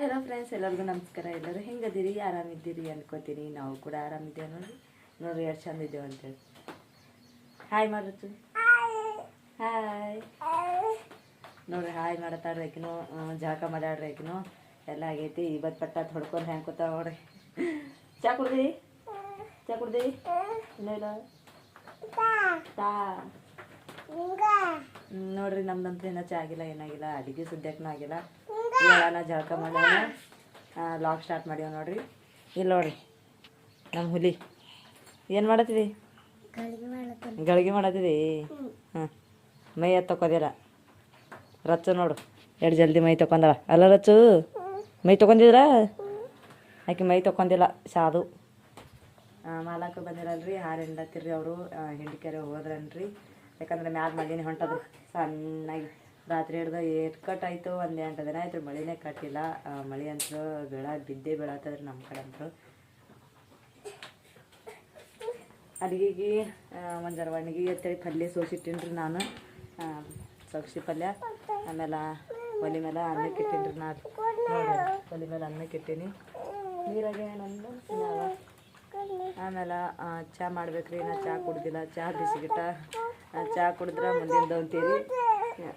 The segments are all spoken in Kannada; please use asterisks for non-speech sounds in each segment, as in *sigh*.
ಹಲೋ ಫ್ರೆಂಡ್ಸ್, ಎಲ್ಲರಿಗೂ ನಮಸ್ಕಾರ. ಎಲ್ಲರೂ ಹೆಂಗದಿರಿ ಆರಾಮಿದ್ದೀರಿ ಅನ್ಕೋತೀನಿ. ನಾವು ಕೂಡ ಆರಾಮಿದ್ದೇವೆ ನೋಡಿ. ನೋಡ್ರಿ ಎಷ್ಟು ಚಂದ ಇದ್ದೇವೆ ಅಂತೇಳಿ ಹಾಯ್ ಮಾಡತ್ತು ಹಾಯ್ ನೋಡ್ರಿ ಹಾಯ್ ಮಾಡತ್ತಾಡ್ರಿ ಜಾಕ ಆಕಿನೂ ಎಲ್ಲ ಆಗೈತಿ. ಇವತ್ತು ಪಟ್ಟ ಹೊಡ್ಕೊಂಡು ಹೆಂಗೆ ಕೂತಾವ ನೋಡ್ರಿ. ಚಾ ಕುಡ್ದಿ? ಚಾ ಕುಡ್ದಿ? ಇಲ್ಲ ತಾ ನೋಡ್ರಿ, ನಮ್ದಂತೂ ಏನೋ ಚಾ ಆಗಿಲ್ಲ, ಏನಾಗಿಲ್ಲ. ಅಡಿಗೆ ಸದ್ಯಕ್ಕೂ ಆಗಿಲ್ಲ. ಇವಾಗ ಜಳಕ ಮಾಡ್ಯಾನ. ಲಾಕ್ ಸ್ಟಾರ್ಟ್ ಮಾಡ್ಯಾವ ನೋಡ್ರಿ. ಇಲ್ಲಿ ನೋಡ್ರಿ ನಮ್ಮ ಹುಲಿ. ಏನು ಮಾಡತ್ತಿದಿ? ಗಳಿಗೆ ಮಾಡತ್ತಿದಿ? ಹಾಂ ಮೈ ಎತ್ತು ತಕೋದಿಲ್ಲ ರಚ್ಚು ನೋಡು. ಎರಡು ಜಲ್ದಿ ಮೈ ತಕೊಂಡವ ಅಲ್ಲ ರಚ್ಚು ಮೈ ತಗೊಂಡಿದ್ರ ಆಕೆ ಮೈ ತಗೊಂಡಿಲ್ಲ ಸಾದು ಮಾಲಕ ಬಂದಿರಲ್ರಿ ಹಾರು ಹಿಂಡತ್ತಿರ್ರಿ ಅವರು. ಹಿಂಡಿಕೆರೆ ಹೋದ್ರನ್ರಿ. ಯಾಕಂದ್ರೆ ಮ್ಯಾಲ ಮಗಿನಿ ಹೊಂಟದು ಸಣ್ಣಾಗಿ. ರಾತ್ರಿ ಹಿಡ್ದು ಎಷ್ಟು ಕಟ್ ಆಯಿತು ಒಂದು ಎಂಟು ದಿನ ಆಯ್ತು ಮಳಿನೇ ಕಟ್ಟಿಲ್ಲ ಮಳೆ ಅಂತೂ ಬೆಳ, ಬಿದ್ದೇ ಬೆಳತದ್ರಿ ನಮ್ಮ ಕಡೆ ಅಂತೂ ಅಡುಗೆಗೆ ಒಂದು ಜರ ಒಣಗಿ ಅಂತೇಳಿ ಪಲ್ಯ ಸೋಸಿಟ್ಟಿನ್ರಿ ನಾನು. ಸೊಗ್ಸಿ ಪಲ್ಯ, ಆಮೇಲೆ ಒಲೆ ಮೇಲೆ ಅನ್ನಕ್ಕೆ ಇಟ್ಟೀನಿ ನಾನು. ಒಲಿ ಮೇಲೆ ಅನ್ನಕ್ಕೆ ಇಟ್ಟೀನಿ ನೀರಾಗೆ ಏನಂದು ಆಮೇಲೆ ಚಹಾ ಮಾಡ್ಬೇಕ್ರಿ ನಾ ಚಾ ಕುಡ್ದಿಲ್ಲ. ಚಾ ಬಿಸಿಗಿಟ್ಟ ಚಹಾ ಕುಡಿದ್ರೆ ಮುಂದಿನ ಅಂತೀರಿ.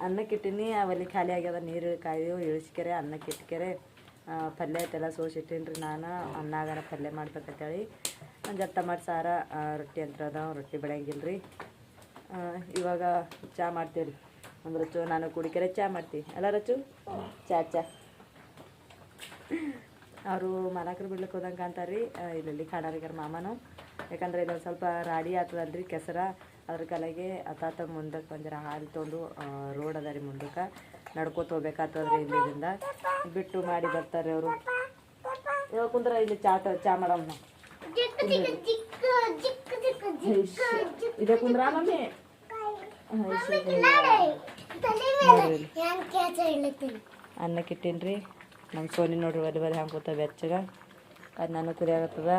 ಅನ್ನಕ್ಕೆ ಇಟ್ಟೀನಿ ಆ ಒಲೆ ಖಾಲಿ ಆಗ್ಯದ ನೀರು ಕಾಯ್ದು ಇಳಿಸ್ಕೆರೆ ಅನ್ನಕ್ಕೆ ಇಟ್ಕೆರೆ ಆ, ಪಲ್ಯ ಐತೆಲ್ಲ ಸೋಸಿಟ್ಟಿನ್ರಿ ರೀ ನಾನು. ಅನ್ನಾಗಾರ ಪಲ್ಯ ಮಾಡ್ಬೇಕಂತೇಳಿ. ಜತ್ತ ಮಾಡಿ ಸಾರ ರೊಟ್ಟಿ ಅಂತ ಅದಾವ ರೊಟ್ಟಿ ಬೆಳೆಯಂಗಿಲ್ಲ ರೀ ಇವಾಗ ಚಾ ಮಾಡ್ತೀವಿ ರೀ ಒಂದು ರಚು ನಾನು ಕುಡಿಕೆರೆ ಚಾ ಮಾಡ್ತೀವಿ. ಅಲ್ಲ ರಚು ಚಾ ಚಾ. ಅವರು ಮಾಲಕರು ಬಿಡ್ಲಿಕ್ಕೆ ಹೋದಂಗೆ ಅಂತಾರೆ ರೀ ಇಲ್ಲಿ ಕಾಣಾರಿಗಾರ ಮಾಮನು. ಯಾಕಂದ್ರೆ ಇದೊಂದು ಸ್ವಲ್ಪ ರಾಡಿ ಆಗ್ತದಲ್ರಿ ಕೆಸರ. ಅದ್ರ ಕಲೆಗೆ ಅತಾತ ಮುಂದಕ್ಕೆ ಬಂದಿರ. ಹಾಲು ತೊಗೊಂಡು ರೋಡ್ ಅದ ರೀ ಮುಂದಕ್ಕೆ. ನಡ್ಕೋತ ಹೋಗ್ಬೇಕಾಗ್ತದ್ರಿ ಇಲ್ಲಿಂದ. ಬಿಟ್ಟು ಮಾಡಿ ಬರ್ತಾರೆ ಅವರು. ಇವಾಗ ಕುಂದ್ರ ಇಲ್ಲಿ ಚಾ ಚಾ ಮಾಡಮ್ಮ ಇದೆ ಕುಂದ್ರ ಮಮ್ಮಿ. ಅನ್ನಕ್ಕೆ ಇಟ್ಟೀನಿ ನಮ್ಮ ಸೋನಿ ನೋಡ್ರಿ ಒಲೆ ಬರೀ ಹಂಗೆ ಬೆಚ್ಚಗ. ಅದು ನಾನು ಕುದಿಯಾಗತ್ತದ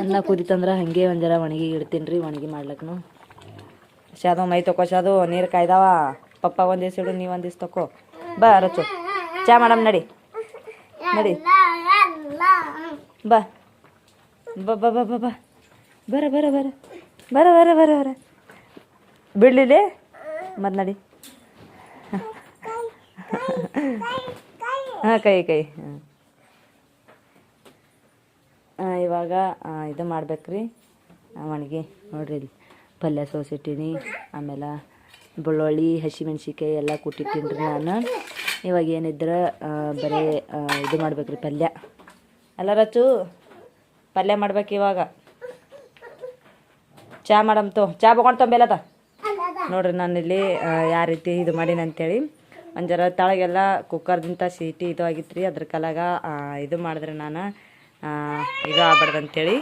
ಅನ್ನ ಕುದಿತಂದ್ರೆ ಹಾಗೆ ಒಂದು ಒಣಗಿ ಇಡ್ತೀನಿ ರೀ ಒಣಗಿ ಮಾಡ್ಲಕ್ಕೂ ಶಾದು ಮೈ ತಕೋ ಶಾದು, ನೀರು ಕಾಯ್ದಾವ. ಪಪ್ಪ ಒಂದು ದಿವ್ಸ ಇಡು ನೀವು ಒಂದು ದಿವ್ಸ ತಕೋ. ಬಾ ರಚು ಚಾ ಮಾಡಮ್ ನಡಿ. ನಡಿ. ಬಾ. ಬಾ ಬಾ ಬಾ ಬಾ ಬಾ. ಬರ ಬರ ಬರ. ಬರ ಬರ ಬರ ಬರ. ಬಿಡ್ಲಿಲ್ಲ ಮತ್ತೆ ನಡಿ. ಹಾಂ, ಕೈ ಕೈ. ಹಾಂ. ಇವಾಗ ಇದು ಮಾಡ್ಬೇಕ್ರಿ. ಒಣಗಿ, ನೋಡ್ರಿ ಇಲ್ಲಿ. ಪಲ್ಯ ಸೋಸಿಟ್ಟೀನಿ ಆಮೇಲೆ ಬೆಳ್ಳುಳ್ಳಿ ಹಸಿಮೆಣ್ಸಿಕಾಯಿ ಎಲ್ಲ ಕುಟ್ಟಿಟ್ಟಿನಿ ರೀ ನಾನು. ಇವಾಗ ಏನಿದ್ರೆ ಬರೀ ಇದು ಮಾಡ್ಬೇಕ್ರಿ ಪಲ್ಯ. ಅಲ್ಲ ರಚು ಪಲ್ಯ ಮಾಡ್ಬೇಕು ಇವಾಗ. ಚಾ ಮಾಡಮ್ತು ಚಾ ಬಗೊಂಡು ತೊಂಬೇಲದ ನೋಡ್ರಿ ನಾನು ಇಲ್ಲಿ ಯಾವ ರೀತಿ ಇದು ಮಾಡೀನಿ ಅಂತೇಳಿ ಒಂದು ಜರ ತಳಗೆಲ್ಲ ಕುಕ್ಕರ್ದಿಂತ ಸೀಟಿ ಇದು ಆಗಿತ್ತು ರೀ ಅದ್ರ ಕಲಾಗ ಇದು ಮಾಡಿದ್ರೆ ನಾನು ಇದು ಆಗ್ಬಾರ್ದು ಅಂತೇಳಿ.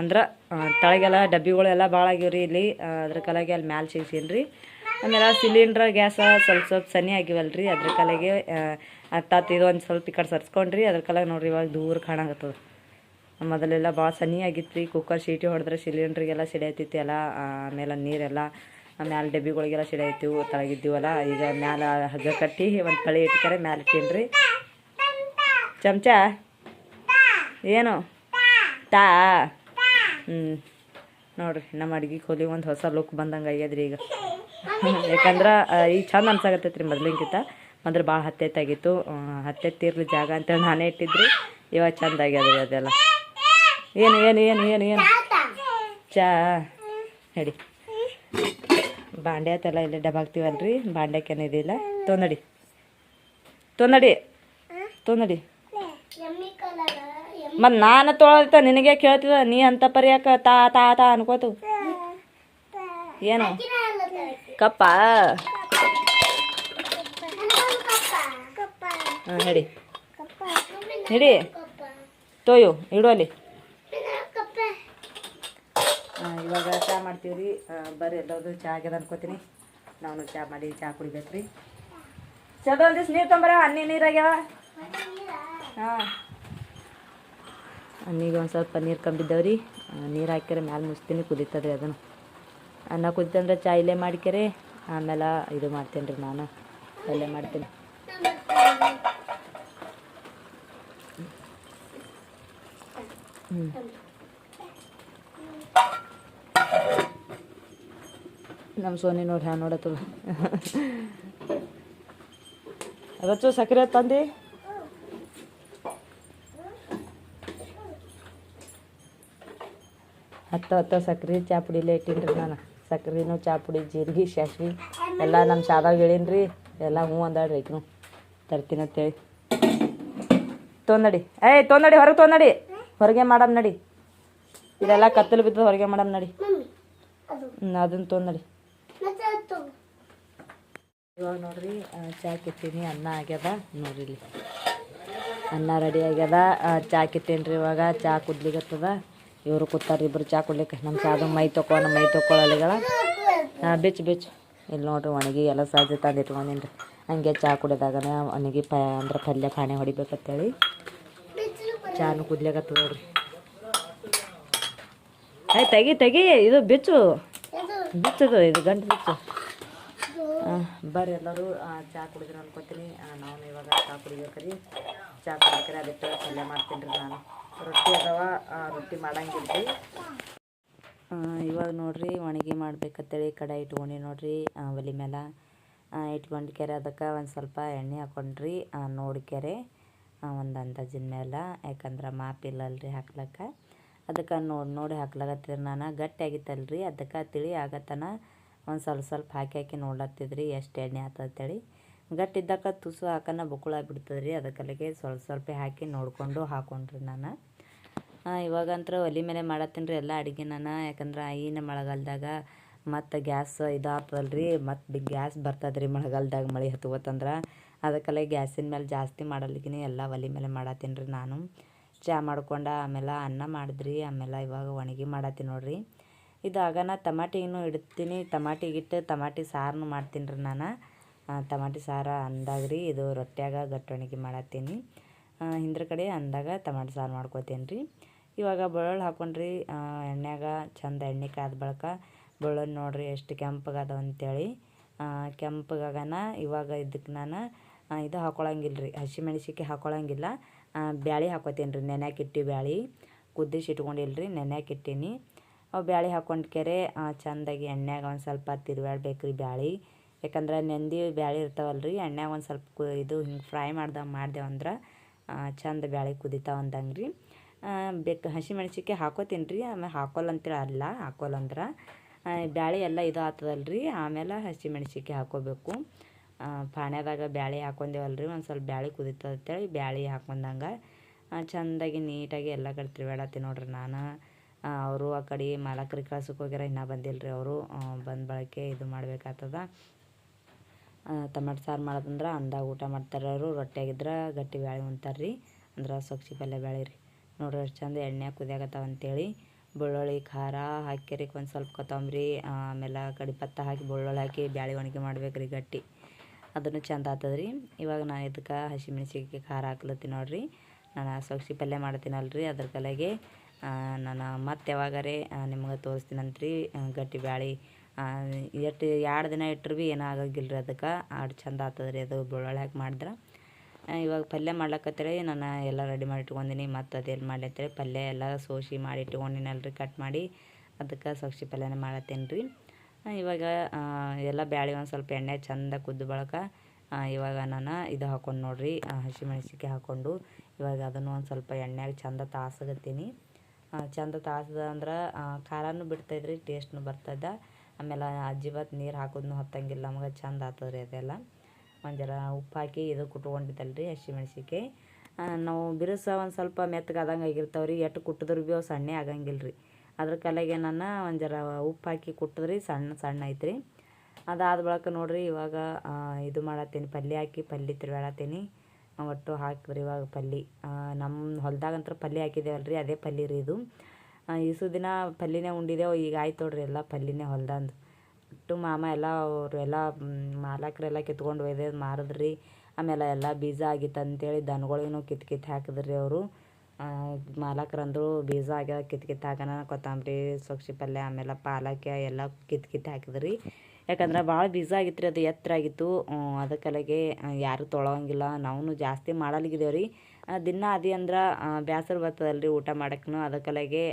ಅಂದ್ರೆ ತಳಗೆಲ್ಲ ಡಬ್ಬಿಗಳೆಲ್ಲ ಭಾಳ ಆಗಿವ್ರಿ ಇಲ್ಲಿ. ಆ, ಅದ್ರ ಕಲಾಗೆ ಅಲ್ಲಿ ಮ್ಯಾಲೆ ಸಿಗ್ಸೀನಿ ರೀ ಆಮೇಲೆ ಸಿಲಿಂಡ್ರ್ ಗ್ಯಾಸ ಸ್ವಲ್ಪ ಸ್ವಲ್ಪ ಸನಿ ಆಗಿವಲ್ರಿ ರೀ ಅದ್ರ ಕಲೆಗೆ ಅರ್ಥಾತ್ ಇದು ಒಂದು ಸ್ವಲ್ಪ ಈ ಕಡೆ ಸರ್ಸ್ಕೊಂಡ್ರಿ. ಅದ್ರ ಕಲಾಗ ನೋಡ್ರಿ ಇವಾಗ ದೂರ ಕಾಣಾಕತ್ತದ. ಮೊದಲೆಲ್ಲ ಭಾಳ ಸನಿ ಆಗಿತ್ತು ರೀ ಕುಕ್ಕರ್ ಸೀಟಿ ಹೊಡೆದ್ರೆ ಸಿಲಿಂಡ್ರಿಗೆಲ್ಲ ಸಿಡಿಯತ್ತಿತ್ತು ಎಲ್ಲ ಆಮೇಲೆ ನೀರೆಲ್ಲ. ಮ್ಯಾಲೆ ಡಬ್ಬಿಗಳಿಗೆಲ್ಲ ಸಿಡಿಯತ್ತೀವು ತಳಗಿದ್ದೀವಲ್ಲ ಈಗ ಮ್ಯಾಲೆ ಹಗ್ಗ ಕಟ್ಟಿ ಒಂದು ತಳಿ ಇಟ್ಕರೆ ಮ್ಯಾಲೆ ಇಟ್ಟೀನಿ ಚಮಚ? ಏನು? ತಾ. ಹ್ಞೂ ನೋಡ್ರಿ ನಮ್ಮ ಅಡ್ಗೆ ಕೋಲಿ ಒಂದು ಹೊಸ ಲುಕ್ ಬಂದಂಗೆ ಆಗ್ಯದ್ರಿ ಈಗ. *laughs* ಯಾಕಂದ್ರೆ ಈಗ ಚಂದ ಅನ್ಸಾಗತ್ತೈತ್ರಿ ರೀ ಮೊದ್ಲಿನ್ಕಿಂತ ಮೊದಲು ಭಾಳ ಹತ್ತೆತ್ತಾಗಿತ್ತು. ಹತ್ತೆತ್ತಿರ್ಲಿ ಜಾಗ ಅಂತೇಳಿ ನಾನೇ ಇಟ್ಟಿದ್ರಿ. ಇವಾಗ ಚಂದ ಆಗ್ಯದ್ರಿ ಅದೆಲ್ಲ. ಏನು ಏನು ಏನು ಏನು ಏನು? ಚಾ ನಡಿ. ಬಾಂಡೆ ಆತಲ್ಲ ಇಲ್ಲಿ ಡಬಾಕ್ತೀವಲ್ರಿ ಬಾಂಡ್ಯಕ್ಕೆ ಏನಿದಿಲ್ಲ ತೊಂದಡಿ. ತೊಂದಡಿ. ತೊಂದಡಿ. ಮತ್ತು ನಾನು ತೊಳತ್ತ ನಿನಗೆ ಕೇಳ್ತಿದ ನೀ ಅಂತ ಪರಿಯಾಕ ತಾ ತಾ ತಾ ಅನ್ಕೋತು. ಏನು? ಕಪ್ಪ? ಹಾಂ ಹೇಳಿ ಹಿಡಿ ತೊಯ್ಯು ಇಡು ಅಲ್ಲಿ. ಇವಾಗ ಮಾಡ್ತೀವಿ ರೀ ಬರ್ರಿ ಎಲ್ಲರದು ಚಹಾ ಆಗ್ಯದ ಅನ್ಕೋತೀನಿ. ನಾನು ಚಹಾ ಮಾಡಿ ಚಹಾ ಕುಡಿಬೇಕು ರೀ ಚಲೋ ಒಂದಿವ್ಸ ನೀರು ತೊಂಬರ ಅನ್ನಿ ನೀರಾಗ್ಯಾವ ಹಾಂ. ಅನ್ನಿಗೆ ಒಂದು ಸ್ವಲ್ಪ ನೀರು ಕಂಬಿದ್ದಾವೆ ರೀ ನೀರು ಹಾಕ್ಯಾರೆ ಮ್ಯಾಲೆ ಮುಚ್ತೀನಿ ಕುದೀತದ ರೀ ಅದನ್ನು. ಅನ್ನ ಕುದಿತಂದ್ರೆ ಚಾ ಇಲ್ಲೇ ಮಾಡ್ಕ್ಯಾರೆ. ಆಮೇಲೆ ಇದು ಮಾಡ್ತೀನಿ ರೀ ನಾನು. ಇಲ್ಲೇ ಮಾಡ್ತೀನಿ. ಹ್ಞೂ ನಮ್ಮ ಸೋನಿ ನೋಡಿ, ಹಾ ನೋಡತ್ತದ ರಚ್ಚು ಸಕ್ಕರೆ ತಂದಿ? ಹತ್ತು ಹತ್ತು ಸಕ್ರೆ ಚಾ ಪುಡಿಲೇ ಇಟ್ಟಿನ್ರಿ ನಾನು. ಸಕ್ರೆನೂ ಚಾ ಪುಡಿ ಜೀರಿಗೆ ಸಾಸ್ವಿ ಎಲ್ಲ ನಮ್ಮ ಶಾದಾಗ ಹೇಳಿನ್ರಿ. ಎಲ್ಲ ಹ್ಞೂ ಅಂದಾಡ್ರಿ ಈಕನು ತರ್ತೀನಿ ಅಂತೇಳಿ. ತೊಂದಡಿ. ಏಯ್, ತೊಂದಡಿ, ಹೊರಗೆ ತೊಂದಡಿ. ಹೊರಗೆ ಮಾಡಮ್ ನಡಿ. ಇದೆಲ್ಲ ಕತ್ತಲು ಬಿದ್ದದ ಹೊರಗೆ ಮಾಡಮ್ ನಡಿ. ಅದನ್ನ ತೊಂದಡಿ. ಇವಾಗ ನೋಡ್ರಿ ಆ, ಚಾ ಕಿತ್ತೀನಿ ಅನ್ನ ಆಗ್ಯದ. ನೋಡಿರಿ ಅನ್ನ ರೆಡಿ ಆಗ್ಯದ. ಚಹಾ ಕಿತ್ತೀನಿ ರೀ ಇವಾಗ. ಚಾ ಕುದ್ಲಿಗತ್ತದ ಇವರು ಕೂತಾರ ಇಬ್ರು ಚಾ ಕುಡ್ಲಿಕ್ಕೆ ನಮ್ಮ ಸಾದು ಮೈ ತೊಕೊ ನಮ್ಮ ಮೈ ತೊಕೊಳ್ಳಲಿಗಳ ಬಿಚ್ ಬಿಚ್ಚು ಬಿಚ್ಚು. ಇಲ್ಲಿ ನೋಡ್ರಿ ಒಣಗಿ ಎಲ್ಲ ಸಾಜಿ ತಂದು ಇಟ್ಕೊಂಡಿನಿ ರೀ ಹಂಗೆ ಚಾ ಕುಡಿದಾಗ ಒಣಗಿ ಪ ಅಂದ್ರೆ ಪಲ್ಯ ಪಾಣೆ ಹೊಡಿಬೇಕಂತೇಳಿ ಚಾನು ಕುದ್ಲಿಗತ್ತದ ನೋಡ್ರಿ. ಆಯ್ತು ತೆಗಿ ತೆಗಿ. ಇದು ಬಿಚ್ಚು. ಬಿಚ್ಚದು ಇದು ಗಂಟು ಬಿಚ್ಚು. ಬರ್ರಿ ಎಲ್ಲರೂ ಚಹಾ ಕುಡಿದ್ರು ಅನ್ಕೋತೀನಿ ನಾನು ಇವಾಗ ಚಹಾ ಕುಡಿಬೇಕ್ರಿ ಚಹಾ ಕುಡಿಬೇಕ್ರಿ ಅದಕ್ಕೆ ಪಲ್ಯ ಮಾಡ್ತೀನಿ ರೀ ನಾನು. ರೊಟ್ಟಿ ಅಥವಾ ರೊಟ್ಟಿ ಮಾಡಂಗಿಲ್ಲ ರೀ ಇವಾಗ ನೋಡ್ರಿ, ಒಣಗಿ ಮಾಡ್ಬೇಕಂತೇಳಿ ಕಡೆ ಇಟ್ಕೊಂಡು ನೋಡ್ರಿ ಒಲಿ ಮೇಲೆ ಇಟ್ಕೊಂಡು ಕೆರೆ ಅದಕ್ಕೆ ಒಂದು ಸ್ವಲ್ಪ ಎಣ್ಣೆ ಹಾಕೊಂಡ್ರಿ ನೋಡಿ ಕೆರೆ ಒಂದು ಅಂದಾಜಿನ ಮೇಲೆ ಯಾಕಂದ್ರೆ ಮಾಪಿಲ್ಲಲ್ರಿ ಹಾಕ್ಲಕ್ಕ. ಅದಕ್ಕೆ ನೋಡಿ ನೋಡಿ ಹಾಕ್ಲಾಗತ್ತೀರಿ ನಾನು. ಗಟ್ಟಿ ಆಗಿತ್ತಲ್ರಿ, ಅದಕ್ಕೆ ತಿಳಿ ಆಗತ್ತನ ಒಂದು ಸ್ವಲ್ಪ ಸ್ವಲ್ಪ ಹಾಕಿ ಹಾಕಿ ನೋಡ್ಲತ್ತಿದ್ರಿ ಎಷ್ಟು ಎಣ್ಣೆ ಆತಂತೇಳಿ ಗಟ್ಟಿದ್ದಕ್ಕ ತುಸು ಹಾಕನ ಬುಕ್ಕುಳ ಬಿಡ್ತದ್ರಿ ಅದಕ್ಕಲ್ಲಿಗೆ ಸ್ವಲ್ಪ ಸ್ವಲ್ಪ ಹಾಕಿ ನೋಡಿಕೊಂಡು ಹಾಕೊಂಡ್ರಿ ನಾನು. ಇವಾಗಂತೂ ಒಲೆ ಮೇಲೆ ಮಾಡತ್ತೀನಿ ರೀ ಎಲ್ಲ ಅಡುಗೆ ನಾನು, ಯಾಕಂದ್ರೆ ಈನ ಮಳೆಗಾಲದಾಗ ಮತ್ತು ಗ್ಯಾಸ್ ಇದಾಗ್ತದಲ್ರಿ ಮತ್ತು ಗ್ಯಾಸ್ ಬರ್ತದ್ರಿ ಮಳೆಗಾಲದಾಗ ಮಳೆ ಹತ್ಕೋತಂದ್ರೆ. ಅದಕ್ಕೆಲ್ಲ ಗ್ಯಾಸಿನ ಮೇಲೆ ಜಾಸ್ತಿ ಮಾಡಲಿಕ್ಕಿನಿ ಎಲ್ಲ ಒಲೆ ಮೇಲೆ ಮಾಡತ್ತೀನಿ ರೀ ನಾನು. ಚಾ ಮಾಡ್ಕೊಂಡು ಆಮೇಲೆ ಅನ್ನ ಮಾಡಿದ್ರಿ, ಆಮೇಲೆ ಇವಾಗ ಒಣಗಿ ಮಾಡತ್ತೀನಿ ನೋಡ್ರಿ. ಇದಾಗನ ಟಮಾಟಿನೂ ಇಡ್ತೀನಿ. ಟಮಾಟಿಗಿಟ್ಟು ತಮಾಟಿ ಸಾರನ್ನು ಮಾಡ್ತೀನಿ ರೀ ನಾನು. ತಮಾಟಿ ಸಾರು ರೀ ಇದು ರೊಟ್ಯಾಗ ಗಟ್ಟಣಿಗೆ ಮಾಡತ್ತೀನಿ. ಹಿಂದ್ರ ಕಡೆ ಅಂದಾಗ ಟಮಾಟಿ ಸಾರು ಮಾಡ್ಕೋತೀನಿ ರೀ. ಇವಾಗ ಬೆಳ್ಳುಳ್ಳಿ ಹಾಕೊಂಡ್ರಿ ಎಣ್ಣೆಗ ಚಂದ ಎಣ್ಣೆ ಕಾದ ಬಳಿಕ ಬೆಳ್ಳುಳ್ಳಿ ನೋಡ್ರಿ ಎಷ್ಟು ಕೆಂಪಗದ ಅಂತೇಳಿ. ಕೆಂಪಗಾಗನ ಇವಾಗ ಇದಕ್ಕೆ ನಾನು ಇದು ಹಾಕೊಳಂಗಿಲ್ಲ ರೀ. ಹಸಿಮೆಣ್ಸಿಕಾಯಿ ಹಾಕೊಳಂಗಿಲ್ಲ. ಬ್ಯಾಳಿ ಹಾಕೋತೀನಿ ರೀ ನೆನೆಯಾಕಿಟ್ಟು ಬ್ಯಾಳಿ. ಕುದ್ದಿಸಿ ಇಟ್ಕೊಂಡಿಲ್ಲ ರೀ, ನೆನ್ಯಾಕ ಇಟ್ಟೀನಿ. ಅವು ಬ್ಯಾಳೆ ಹಾಕೊಂಡ್ಕೆರೆ ಚಂದಾಗಿ ಎಣ್ಣೆಗೆ ಒಂದು ಸ್ವಲ್ಪ ತಿರ್ವಾಡ್ಬೇಕು ರೀ ಬ್ಯಾಳಿ. ಯಾಕಂದ್ರೆ ನೆಂದಿ ಬ್ಯಾಳಿ ಇರ್ತಾವಲ್ಲ ರೀ ಎಣ್ಣೆಗೆ ಒಂದು ಸ್ವಲ್ಪ ಇದು ಹಿಂಗೆ ಫ್ರೈ ಮಾಡ್ದಂಗೆ ಮಾಡ್ದೇವು ಅಂದ್ರೆ ಚಂದ ಬ್ಯಾಳಿ ಕುದಿತಾವ ಅಂದಂಗೆ ರೀ ಬೇಕು ಹಸಿಮೆಣ್ಸಿಕಾಯಿ ಹಾಕೋತೀನಿ ರೀ ಆಮೇಲೆ ಹಾಕೋಲ್ಲ ಅಂತೇಳಿ ಅಲ್ಲ ಹಾಕೋಲ್ಲ ಅಂದ್ರೆ ಬ್ಯಾಳೆ ಎಲ್ಲ ಇದು ಆತದಲ್ಲ ರೀ ಆಮೇಲೆ ಹಸಿಮೆಣ್ಸಿಕಾಯಿ ಹಾಕೋಬೇಕು. ಪಾಣ್ಯದಾಗ ಬ್ಯಾಳಿ ಹಾಕೊಂಡೇವಲ್ಲ ರೀ ಒಂದು ಸ್ವಲ್ಪ ಬ್ಯಾಳಿ ಕುದಿತದಂತೇಳಿ ಬ್ಯಾಳಿ ಬ್ಯಾಳೆ ಹಾಕೊಂಡಂಗೆ ಚೆಂದಾಗಿ ನೀಟಾಗಿ ಎಲ್ಲ ಕಡೆ ತಿರುಗಾಡತ್ತೀನಿ ನೋಡ್ರಿ ನಾನು. ಅವರು ಆ ಕಡೆ ಮಾಲಕ್ರಿಗೆ ಕಳ್ಸಕ್ಕೆ ಹೋಗ್ಯಾರ, ಇನ್ನೂ ಬಂದಿಲ್ಲ ರೀ ಅವರು ಬಂದ ಬಳಕೆ ಇದು ಮಾಡ್ಬೇಕಾಗ್ತದ. ಟಮಾಟೊ ಸಾರು ಮಾಡೋದಂದ್ರೆ ಅಂದಾಗ ಊಟ ಮಾಡ್ತಾರೆ ಅವರು. ರೊಟ್ಟಿಯಾಗಿದ್ರೆ ಗಟ್ಟಿ ಬ್ಯಾಳೆ ಉಣ್ತಾರೆ ರೀ ಅಂದ್ರೆ ಸೊಕ್ಷಿ ಪಲ್ಯ ಬ್ಯಾಳೆ ರೀ ನೋಡ್ರಿ ಎಷ್ಟು ಚಂದ ಎಣ್ಣೆ ಕುದಿಯಾಗತ್ತಾವ ಅಂತೇಳಿ ಬೆಳ್ಳುಳ್ಳಿ, ಖಾರ ಹಾಕಿರಿ ಒಂದು ಸ್ವಲ್ಪ ಕೊತ್ತಂಬರಿ, ಆಮೇಲೆ ಕಡಿಪತ್ತ ಹಾಕಿ ಬೆಳ್ಳುಳ್ಳಿ ಹಾಕಿ ಬ್ಯಾಳೆ ಒಣಗಿ ಮಾಡ್ಬೇಕು ರೀ ಗಟ್ಟಿ. ಅದನ್ನು ಚಂದ ಆಗ್ತದೆ ರೀ ಇವಾಗ ನಾನು ಇದಕ್ಕೆ ಹಸಿಮೆಣಸಿಗೆ ಖಾರ ಹಾಕ್ಲತ್ತೀನಿ ನೋಡಿರಿ. ನಾನು ಸೊಗ್ಸಿ ಪಲ್ಯ ಮಾಡ್ತೀನಲ್ರಿ ಅದ್ರ ಕಲೆಗೆ. ನಾನು ಮತ್ತೆ ಯಾವಾಗಾರೆ ನಿಮ್ಗೆ ತೋರಿಸ್ತೀನಂತ್ರಿ ಗಟ್ಟಿ ಬ್ಯಾಳಿ ಎಷ್ಟು ಎರಡು ದಿನ ಇಟ್ಟರು ಭೀ ಏನೂ ಆಗಂಗಿಲ್ಲ ರೀ ಅದಕ್ಕೆ ಅಷ್ಟು ಚಂದ ಆಗ್ತದೆ ರೀ ಅದು ಬೆಳ್ಳುಳ್ಳಿ ಹಾಕಿ ಮಾಡಿದ್ರೆ. ಇವಾಗ ಪಲ್ಯ ಮಾಡ್ಲಕತ್ತೇಳಿ ನಾನು ಎಲ್ಲ ರೆಡಿ ಮಾಡಿ ಇಟ್ಕೊಂಡಿನಿ, ಮತ್ತು ಅದೇನು ಮಾಡಲಿ ಅಂತೇಳಿ ಪಲ್ಯ ಎಲ್ಲ ಸೋಸಿ ಮಾಡಿ ಇಟ್ಕೊಂಡಿನಲ್ರಿ ಕಟ್ ಮಾಡಿ, ಅದಕ್ಕೆ ಸೊಕ್ಷಿ ಪಲ್ಯನ ಮಾಡತ್ತೀನಿ ರೀ ಇವಾಗ ಎಲ್ಲ ಬ್ಯಾಳಿ ಒಂದು ಸ್ವಲ್ಪ ಎಣ್ಣೆ ಚಂದ ಕುದ್ದು ಬಳಕ ಇವಾಗ ನಾನು ಇದು ಹಾಕೊಂಡು ನೋಡ್ರಿ ಹಸಿಮೆಣಸಿಗೆ ಹಾಕ್ಕೊಂಡು ಇವಾಗ ಅದನ್ನು ಒಂದು ಸ್ವಲ್ಪ ಎಣ್ಣೆಗೆ ಚಂದ ತಾಸಗತ್ತೀನಿ. ಚಂದ ತಾಸದ ಅಂದ್ರೆ ಖಾರನೂ ಬಿಡ್ತೈತ್ರಿ ಟೇಸ್ಟ್ನು ಬರ್ತದ. ಆಮೇಲೆ ಅಜ್ಜಿ ಬತ್ ನೀರು ಹಾಕೋದನ್ನು ಹತ್ತಂಗಿಲ್ಲ, ನಮ್ಗೆ ಚಂದ ಆಗ್ತದೆ ರೀ ಅದೆಲ್ಲ. ಒಂದು ಜರ ಉಪ್ಪು ಹಾಕಿ ಇದು ಕುಟ್ಕೊಂಡಿದ್ದಲ್ಲ ರೀ ಹಸಿಮೆಣ್ಸಿಕಾಯಿ ನಾವು ಬಿರುಸ ಒಂದು ಸ್ವಲ್ಪ ಮೆತ್ತಗಾದಂಗೆ ಆಗಿರ್ತಾವೆ ರೀ ಎಷ್ಟು ಕುಟ್ಟಿದ್ರು ಭೀ ಅವು ಸಣ್ಣ ಆಗಂಗಿಲ್ಲ ರೀ ಅದ್ರ ಕಲೆಗೆ ನಾನು ಒಂದು ಉಪ್ಪು ಹಾಕಿ ಕುಟ್ಟಿದ್ರಿ, ಸಣ್ಣ ಸಣ್ಣ ಐತ್ರಿ. ಅದಾದ ಬಳಿಕ ನೋಡಿರಿ ಇವಾಗ ಇದು ಮಾಡತ್ತೀನಿ, ಪಲ್ಯ ಹಾಕಿ ಪಲ್ಯ ತಿರ್ಗಾಡತ್ತೀನಿ ಒಟ್ಟು ಹಾಕಿದ್ರಿ ಇವಾಗ ಪಲ್ಲಿ. ನಮ್ಮ ಹೊಲ್ದಾಗಂತೂ ಪಲ್ಯ ರೀ ಅದೇ ಪಲ್ಯ ರೀ ಇದು. ಇಸು ದಿನ ಪಲ್ಯನೇ ಉಂಡಿದ್ದೇವೆ ಈಗ ಆಯ್ತು ನೋಡ್ರಿ ಎಲ್ಲ ಪಲ್ಯನೇ ಹೊಲ್ದಂದು. ಒಟ್ಟು ಮಾಮ ಎಲ್ಲ ಅವರು ಎಲ್ಲ ಮಾಲಕರೆಲ್ಲ ಕಿತ್ಕೊಂಡು ಒಯ್ದೆ, ಮಾರಿದ್ರಿ. ಆಮೇಲೆ ಎಲ್ಲ ಬೀಜ ಆಗಿತ್ತು ಅಂತೇಳಿ ದನಗಳಿಗೂ ಕಿತ್ ಕಿತ್ತು ಹಾಕಿದ್ರಿ ಅವರು. ಮಾಲಕರಂದ್ರು ಬೀಜ ಆಗ್ಯಾವ ಕಿತ್ ಕಿತ್ತು ಹಾಕೋಣ ಕೊತ್ತಂಬರಿ ಸೊಕ್ಷಿ ಪಲ್ಯ, ಆಮೇಲೆ ಪಾಲಕ್ ಎಲ್ಲ ಕಿತ್ತು ಕಿತ್ತು ಹಾಕಿದ್ರಿ. ಯಾಕಂದ್ರೆ ಭಾಳ ಬೀಜ ಆಗಿತ್ತು ರೀ ಅದು ಎತ್ತರ ಆಗಿತ್ತು. ಅದಕ್ಕಲಾಗೆ ಯಾರು ತೊಳೋಂಗಿಲ್ಲ ನಾವು ಜಾಸ್ತಿ ಮಾಡಲಿಗಿದ್ದೇವೆ ರೀ ದಿನ ಅದಿ ಅಂದ್ರೆ ಬೇಸರ ಬರ್ತದಲ್ಲ ರೀ ಊಟ ಮಾಡೋಕ್ಕೂ ಅದಕ್ಕಲಾಗೆ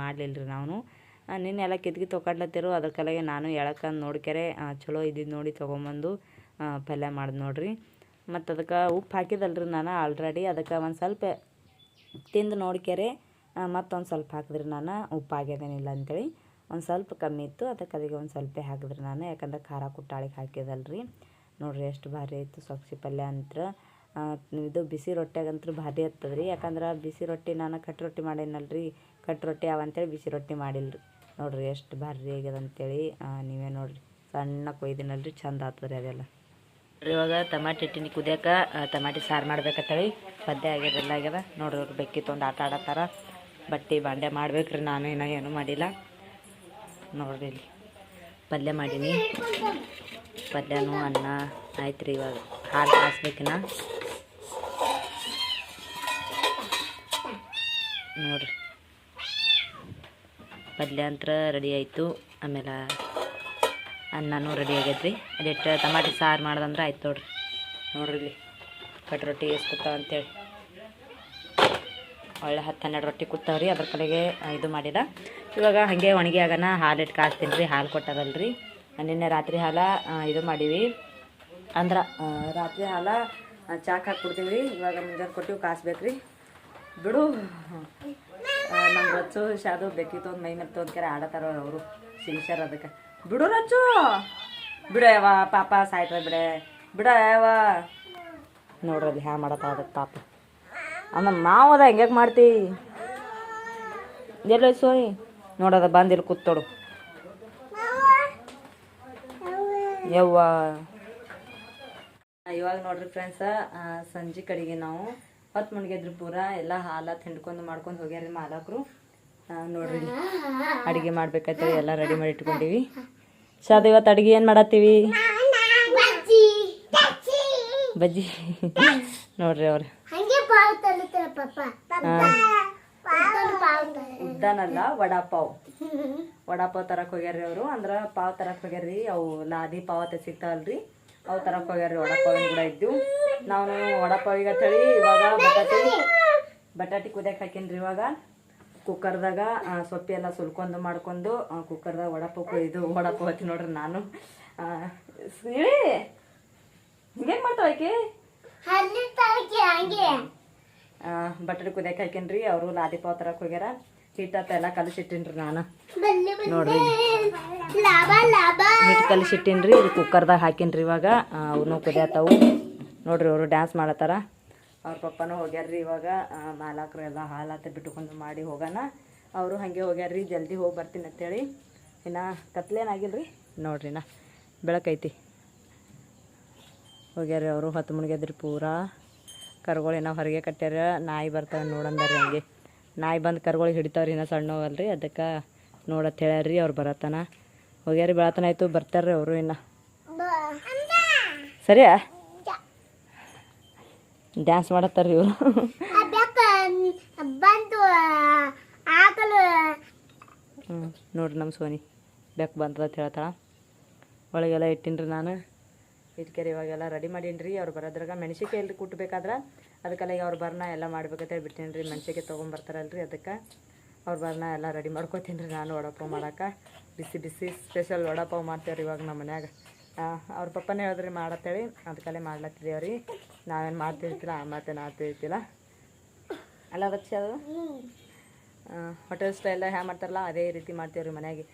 ಮಾಡಲಿಲ್ಲ ರೀ ನಾವು ನಿನ್ನೆ ಎಲ್ಲ ಕಿತ್ಕಿ ತೊಗೊಂಡ್ಲತ್ತಿರು ಅದ್ರ ಕಲೆಗೆ ನಾನು ಎಳಕಂದು ನೋಡ್ಕ್ಯಾರೆ ಚಲೋ ಇದ್ದಿದ್ದು ನೋಡಿ ತೊಗೊಂಬಂದು ಪಲ್ಯ ಮಾಡಿದ್ ನೋಡ್ರಿ. ಮತ್ತು ಅದಕ್ಕೆ ಉಪ್ಪು ಹಾಕಿದಲ್ರಿ ನಾನು ಆಲ್ರೆಡಿ ಅದಕ್ಕೆ ಒಂದು ಸ್ವಲ್ಪ ತಿಂದು ನೋಡ್ಕ್ಯಾರೆ ಮತ್ತೊಂದು ಸ್ವಲ್ಪ ಹಾಕಿದ್ರಿ ನಾನು. ಉಪ್ಪು ಆಗ್ಯದೇನಿಲ್ಲ ಅಂತೇಳಿ. ಒಂದು ಸ್ವಲ್ಪ ಕಮ್ಮಿ ಇತ್ತು, ಅದಕ್ಕೆ ಅದಕ್ಕೆ ಒಂದು ಸ್ವಲ್ಪ ಹಾಕಿದ್ರೆ ನಾನು. ಯಾಕಂದ್ರೆ ಖಾರ ಕುಟ್ಟಾಳಿಗೆ ಹಾಕಿದಲ್ರಿ. ನೋಡ್ರಿ ಎಷ್ಟು ಭಾರಿ ಇತ್ತು ಸೊಪ್ಸಿ ಪಲ್ಯ ಅಂತ್ರ. ಇದು ಬಿಸಿ ರೊಟ್ಯಾಗಂತೂ ಭಾರಿ ಇರ್ತದೆ ರೀ ಯಾಕಂದ್ರೆ ಬಿಸಿ ರೊಟ್ಟಿ ನಾನು ಕಟ್ ರೊಟ್ಟಿ ಮಾಡೇನಲ್ರಿ. ಕಟ್ ರೊಟ್ಟಿ ಅವಂತೇಳಿ ಬಿಸಿ ರೊಟ್ಟಿ ಮಾಡಿಲ್ಲ ರೀ ನೋಡ್ರಿ ಎಷ್ಟು ಭಾರಿ ಆಗ್ಯದ ಅಂತೇಳಿ ನೀವೇ ನೋಡ್ರಿ. ಸಣ್ಣ ಕೊಯ್ದಿನಲ್ರಿ, ಚಂದ ಆಗ್ತದೆ ರೀ ಅದೆಲ್ಲ ಇವಾಗ ತಮಾಟಿ ಹಿಟ್ಟಿನ ಕುದಿಯಕ್ಕೆ ತಮಾಟಿ ಸಾರು ಮಾಡ್ಬೇಕತ್ತೇಳಿ. ಪದ್ಯ ಆಗ್ಯದ, ಎಲ್ಲ ಆಗ್ಯದ. ನೋಡ್ರಿ ಬೆಕ್ಕಿ ತೊಗೊಂಡು ಆಟ ಆಡತ್ತಾರ. ಬಟ್ಟೆ ಬಾಂಡೆ ಮಾಡ್ಬೇಕ್ರಿ, ನಾನು ಇನ್ನೂ ಏನೂ ಮಾಡಿಲ್ಲ. ನೋಡ್ರಿ ಇಲ್ಲಿ. ಪಲ್ಯ ಮಾಡೀನಿ. ಪಲ್ಯನೂ ಅನ್ನ ಆಯ್ತು ರೀ ಇವಾಗ. ಹಾಲು ಕಾಸ್ಬೇಕಿನ. ನೋಡ್ರಿ. ಪಲ್ಯ ಅಂತ ರೆಡಿ ಆಯಿತು. ಆಮೇಲೆ ಅನ್ನನೂ ರೆಡಿ ಆಗೈತ್ರಿ ಅದಿಟ್ಟು ಟಮಾಟಿ ಸಾರು ಮಾಡ್ದಂದ್ರೆ ಆಯ್ತು ನೋಡ್ರಿ. ನೋಡ್ರಿ ಇಲ್ಲಿ. ಕಟ್ ರೊಟ್ಟಿ ಎಷ್ಟು ಕೂತಾವ ಅಂತೇಳಿ. ಒಳ್ಳೆ ಹತ್ತು ಹನ್ನೆರಡು ರೊಟ್ಟಿ ಕೂತಾವ್ರಿ ಅದ್ರ ಕಡೆಗೆ ಇದು ಮಾಡಿದ. ಇವಾಗ ಹಾಗೆ ಒಣಗಿ ಆಗೋಣ ಹಾಲು ಇಟ್ಟು ಕಾಸ್ತೀನಿ ರೀ ಹಾಲು ಕೊಟ್ಟಾರಲ್ರಿ. ನಿನ್ನೆ ರಾತ್ರಿ ಹಾಲ ಇದು ಮಾಡೀವಿ. ಅಂದ್ರೆ ರಾತ್ರಿ ಹಾಲ ಚಾಕ್ ಹಾಕಿ ಕೊಡ್ತೀವಿ ರೀ ಇವಾಗ ಮುಂಜಾನೆ ಕೊಟ್ಟಿವಿ, ಕಾಸ್ಬೇಕ್ರಿ. ಬಿಡು. ನಮ್ಮ ರಚ್ಚು, ಶಾದು ಬೇಕಿತ್ತು ಒಂದು ಮೈ ಮತ್ತು ಒಂದು ಕೆರೆ ಆಡತ್ತಾರ ಅವರು ಶಿಂಗ್ಸರ್ ಅದಕ್ಕೆ. ಬಿಡು ರಚ್ಚು. ಬಿಡ ಯಾವ ಪಾಪ ಸಾಯ್ತದ ಬಿಡ. ಬಿಡ ಯಾವ ನೋಡ್ರಲ್ಲಿ ಹ್ಯಾ ಮಾಡತ್ತ ಅದಕ್ಕೆ ಪಾಪ. ಅಮ್ಮ ಮಾವದ ಹೆಂಗ್ಯಾಕೆ ಮಾಡ್ತಿ? ಎಲ್ಲ ಸೋಯ್? ನೋಡದ ಬಂದು ಇಲ್ಲಿ ಕೂತ್ತೋಡು. ಯವ್ವ. ಇವಾಗ ನೋಡ್ರಿ ಫ್ರೆಂಡ್ಸ ಸಂಜೆ ಕಡೆಗೆ ನಾವು ಹೊತ್ತು ಮುನ್ಗೆದ್ರಿ ಪೂರ ಎಲ್ಲ ಹಾಲ ತಿಂಡ್ಕೊಂಡು ಮಾಡ್ಕೊಂಡು ಹೋಗ್ಯಾರ ಮಾಲಕರು. ನೋಡ್ರಿ. ಅಡಿಗೆ ಮಾಡ್ಬೇಕಂತೇಳಿ ಎಲ್ಲ ರೆಡಿ ಮಾಡಿ ಇಟ್ಕೊಂಡಿವಿ. ಶಾದ ಇವತ್ತು ಅಡಿಗೆ ಏನು ಮಾಡತ್ತೀವಿ? ಬಜ್ಜಿ. *laughs* ನೋಡ್ರಿ ಅವ್ರು. ಹಾಂ ಉದ್ದಾನಲ್ಲ ವಡಾಪಾವ್. *laughs* ವಡಾಪಾವ್ ತರಕ್ ಹೋಗ್ಯಾರ್ರಿ ಅವರು. ಅಂದ್ರ ಪಾವ್ ತರಕ್ ಹೋಗ್ಯಾರ್ರಿ ಅವು ಲಾದಿ ಪಾವ್ ಅಂತ ಸಿಗ್ತಾವಲ್ರಿ. ಅವು ತರಕ್ ಹೋಗ್ಯಾರ್ರಿ ವಡಾಪಾವಿನ ಕೂಡ ಇದ್ದು ನಾವು ವಡಾಪಾವಿಗೆ ತಳಿ ಇವಾಗ ಬಟಾಟಿ. ಬಟಾಟಿ ಕುದಿಯಕ್ಕೆ ಹಾಕಿನ್ರಿ ಇವಾಗ. ಕುಕ್ಕರ್ದಾಗ ಸೊಪ್ಪಿ ಎಲ್ಲ ಸುಲ್ಕೊಂಡು ಮಾಡ್ಕೊಂಡು ಕುಕ್ಕರ್ದಾಗ ವಡಾಪಾವ್ ಇದು ವಡಾಪಾವ್ ಹತ್ತಿ ನೋಡ್ರಿ ನಾನು. ಹಿಂಗೇನ್ ಮಾಡ್ತಾವ್ ಹಿಂಗೆ ಮಾಡ್ತಾವ ಆಕೆ ಬಟಾಟಿ ಕುದಿಯಕ್ಕೆ ಹಾಕಿನ್ರಿ ಅವರು ಲಾದಿ ತರಕ್ಕೆ ತರಕ್ ಹೋಗ್ಯಾರ. ಹಿಟ್ಟತ್ತ ಎಲ್ಲ ಕಲಸಿಟ್ಟಿನ್ರಿ ನಾನು. ನೋಡ್ರಿ. ಹಿಟ್ಟು ಕಲಿಸಿಟ್ಟಿನ್ರಿ ಇದು ಕುಕ್ಕರ್ದಾಗ ಹಾಕಿನ್ರಿ ಇವಾಗ. ಅವನು ಕುದಿಯತ್ತವು. ನೋಡ್ರಿ ಅವರು ಡ್ಯಾನ್ಸ್ ಮಾಡತ್ತಾರ. ಅವ್ರ ಪಪ್ಪನೂ ಹೋಗ್ಯಾರ್ರಿ ಇವಾಗ. ಮಾಲಕರು ಎಲ್ಲ ಹಾಲಾತ ಬಿಟ್ಟುಕೊಂಡು ಮಾಡಿ ಹೋಗೋಣ ಅವರು ಹಾಗೆ ಹೋಗ್ಯಾರ್ರಿ ಜಲ್ದಿ ಹೋಗಿ ಬರ್ತೀನಿ ಅಂತೇಳಿ. ಇನ್ನು ಕತ್ಲೇನಾಗಿಲ್ರಿ ನೋಡ್ರಿ ನಾ ಬೆಳಕೈತಿ ಹೋಗ್ಯಾರ್ರಿ ಅವರು ಹತ್ತು ಮುಳುಗ್ಯದ್ರಿ ಪೂರಾ. ಕರುಗಳು ಏನೋ ಹೊರಗೆ ಕಟ್ಟ್ಯಾರ ನಾಯಿ ಬರ್ತಾವೆ ನೋಡಂದಾರಿ ಹಂಗೆ. ನಾಯಿ ಬಂದು ಕರುಗಳಿಗೆ ಹಿಡಿತಾವ್ರಿ ಇನ್ನೂ ಸಣ್ಣವಲ್ರಿ, ಅದಕ್ಕೆ ನೋಡತ್ ಹೇಳ್ಯಾರ್ರಿ ಅವ್ರು ಬರತನ. ಹೋಗ್ಯಾರಿ ಬೆಳತನ ಆಯ್ತು, ಬರ್ತಾರ್ರಿ ಅವರು ಇನ್ನು. ಸರಿಯಾ? ಡ್ಯಾನ್ಸ್ ಮಾಡತ್ತಾರ್ರಿ ಇವರು. ಹ್ಞೂ ನೋಡ್ರಿ ನಮ್ಮ ಸೋನಿ. ಬೆಕ್ಕು ಬಂತದ ಹೇಳ್ತಾಳ. ಒಳಗೆಲ್ಲ ಇಟ್ಟಿನ್ರಿ ನಾನು. ಇಟ್ಕೆರಿ ಇವಾಗೆಲ್ಲ ರೆಡಿ ಮಾಡೀನಿ ರೀ ಅವ್ರು ಬರೋದ್ರಾಗ ಮೆಣಸಿಕೆ ಎಲ್ಲಿ ಕುಟ್ಬೇಕಾದ್ರೆ ಅದಕ್ಕೆಲ್ಲ ಈಗ ಅವ್ರು ಬರ್ನ ಎಲ್ಲ ಮಾಡ್ಬೇಕಂತೇಳಿ ಬಿಟ್ಟೇನಿ ರೀ ಮೆಣಸಿಕಾಯಿ ತೊಗೊಂಬರ್ತಾರಲ್ರಿ ಅದಕ್ಕೆ. ಅವ್ರು ಬರ್ನ ಎಲ್ಲ ರೆಡಿ ಮಾಡ್ಕೊತೀನಿ ರೀ ನಾನು ವಡಾಪಾವ್ ಮಾಡಕ್ಕೆ ಬಿಸಿ ಬಿಸಿ ಸ್ಪೆಷಲ್ ವಡಾಪಾವ್ ಮಾಡ್ತೇವ್ರಿ ಇವಾಗ ನಮ್ಮ ಮನ್ಯಾಗ. ಅವ್ರ ಪಪ್ಪನೇ ಹೇಳಿದ್ರಿ ಮಾಡತ್ತೇಳಿ. ಅದಕ್ಕಲ್ಲೇ ಮಾಡ್ಲತ್ತಿದ್ದೇವೆ ರೀ ನಾವೇನು ಮಾಡ್ತಿರ್ತಿಲ್ಲ, ಆ ನಾ ಮಾಡ್ತಿರ್ತಿಲ್ಲ ಅಲ್ಲ, ಅದಕ್ಕೆ ಅದು? ಹೋಟೆಲ್ ಸ್ಟೈಲ್ ಹ್ಯಾ ಮಾಡ್ತಾರಲ್ಲ, ಅದೇ ರೀತಿ ಮಾಡ್ತೀವಿ ರೀ ಮನೆಯಾಗೆ.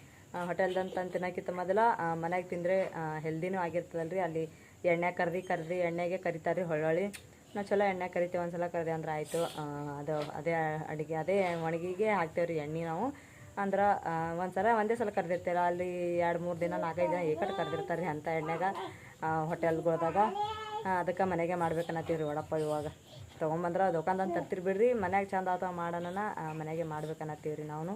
ಹೋಟೆಲ್ದಂತ ತಿನ್ನೋಕ್ಕಿಂತ ಮೊದಲು ಮನ್ಯಾಗ ತಿಂದರೆ ಹೆಲ್ದಿನೂ ಆಗಿರ್ತದಲ್ಲ ರೀ ಅಲ್ಲಿ ಎಣ್ಣೆ ಕರ್ದು ಕರ್ದು ಎಣ್ಣೆಗೆ ಕರಿತಾರೆ ರೀ ಹೊಳ್ಳೊಳ್ಳಿ. ನಾವು ಚಲೋ ಎಣ್ಣೆ ಕರಿತೀವಿ, ಒಂದ್ಸಲ ಕರ್ದು ಅಂದ್ರೆ ಆಯಿತು. ಅದು ಅದೇ ಅಡುಗೆ, ಅದೇ ಒಣಗಿಗೆ ಹಾಕ್ತೇವೆ ರೀ ಎಣ್ಣೆ ನಾವು. ಅಂದ್ರೆ ಒಂದ್ಸಲ ಒಂದೇ ಸಲ ಕರೆದಿರ್ತೀರ ಅಲ್ಲಿ ಎರಡು, ಮೂರು ದಿನ, ನಾಲ್ಕೈದು ದಿನ ಏಕಟ್ಟು ಕರೆದಿರ್ತಾರೆ ರೀ ಅಂಥ ಎಣ್ಣೆಗೆ ಹೋಟೆಲ್ಗಳ್ದಾಗ ಅದಕ್ಕೆ ಮನೆಗೆ ಮಾಡ್ಬೇಕನ್ನತ್ತೀವಿ ರೀ ವಡಪ್ಪ ಇವಾಗ. ತೊಗೊಂಬಂದ್ರೆ ದುಕಾನ್ದಂತ ತರ್ತಿರ್ ಬಿಡ್ರಿ. ಮನ್ಯಾಗ ಚಂದ ಆತ ಮಾಡೋಣ ಮನೆಗೆ ಮಾಡ್ಬೇಕನ್ನತ್ತೀವಿ ರೀ ನಾವು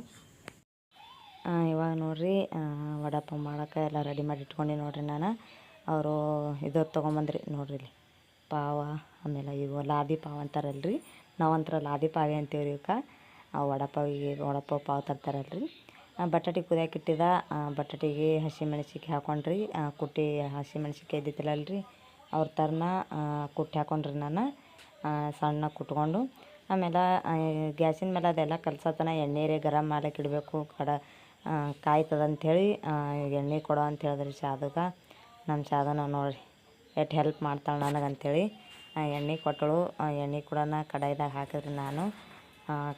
ಇವಾಗ ನೋಡಿರಿ ವಡಾಪಾವ್ ಮಾಡೋಕೆ ಎಲ್ಲ ರೆಡಿ ಮಾಡಿ ಇಟ್ಕೊಂಡು ನೋಡಿರಿ ನಾನು. ಅವರು ಇದು ತೊಗೊಂಬಂದ್ರಿ ನೋಡ್ರಿ ಇಲ್ಲಿ. ಪಾವ ಆಮೇಲೆ ಇವು ಲಾದಿ ಪಾವ್ ಅಂತಾರಲ್ರಿ. ನಾವಂತರ ಲಾದಿ ಪಾವೆ ಅಂತೀವಿ ರೀ ಇವಕ್ಕೆ ಆ ವಡಪಾವಿಗೆ ವಡಪಾವ್ ಪಾವ್ ತರ್ತಾರಲ್ರಿ. ಆ, ಬಟಾಟಿ ಕುದಿಯಾಕೆ ಇಟ್ಟಿದ್ದ ಆ, ಬಟಾಟಿಗೆ ಹಸಿಮೆಣ್ಸಿಕಾಯಿ ಹಾಕೊಂಡ್ರಿ. ಆ, ಕುಟ್ಟಿ ಹಸಿಮೆಣ್ಸಿಕಾಯಿ ಇದ್ದಿತ್ತಿಲ್ಲಲ್ರಿ. ಅವ್ರ ಥರನ ಕುಟ್ಟಿ ಹಾಕೊಂಡ್ರಿ ನಾನು. ಸಣ್ಣ ಕುಟ್ಕೊಂಡು. ಆಮೇಲೆ ಗ್ಯಾಸಿನ ಮೇಲೆ ಅದೆಲ್ಲ ಕಲ್ಸತನ ಎಣ್ಣೆ ಗರಂ ಮಾಡಕ್ಕೆ ಇಡಬೇಕು. ಕಡ ಕಾಯ್ತದ ಹೇಳಿ ಎಣ್ಣೆ ಕೊಡು ಅಂತ ಹೇಳಿದ್ರಿ ಸಾಧಕ ನಮ್ಮ ಶಾದನ ನೋಡಿರಿ ಎಷ್ಟು ಹೆಲ್ಪ್ ಮಾಡ್ತಾಳೆ ನನಗೆ ಅಂಥೇಳಿ ಎಣ್ಣೆ ಕೊಟ್ಟಳು. ಎಣ್ಣೆ ಕೂಡ ಕಡಾಯ್ದಾಗ ಹಾಕಿದ್ರಿ ನಾನು.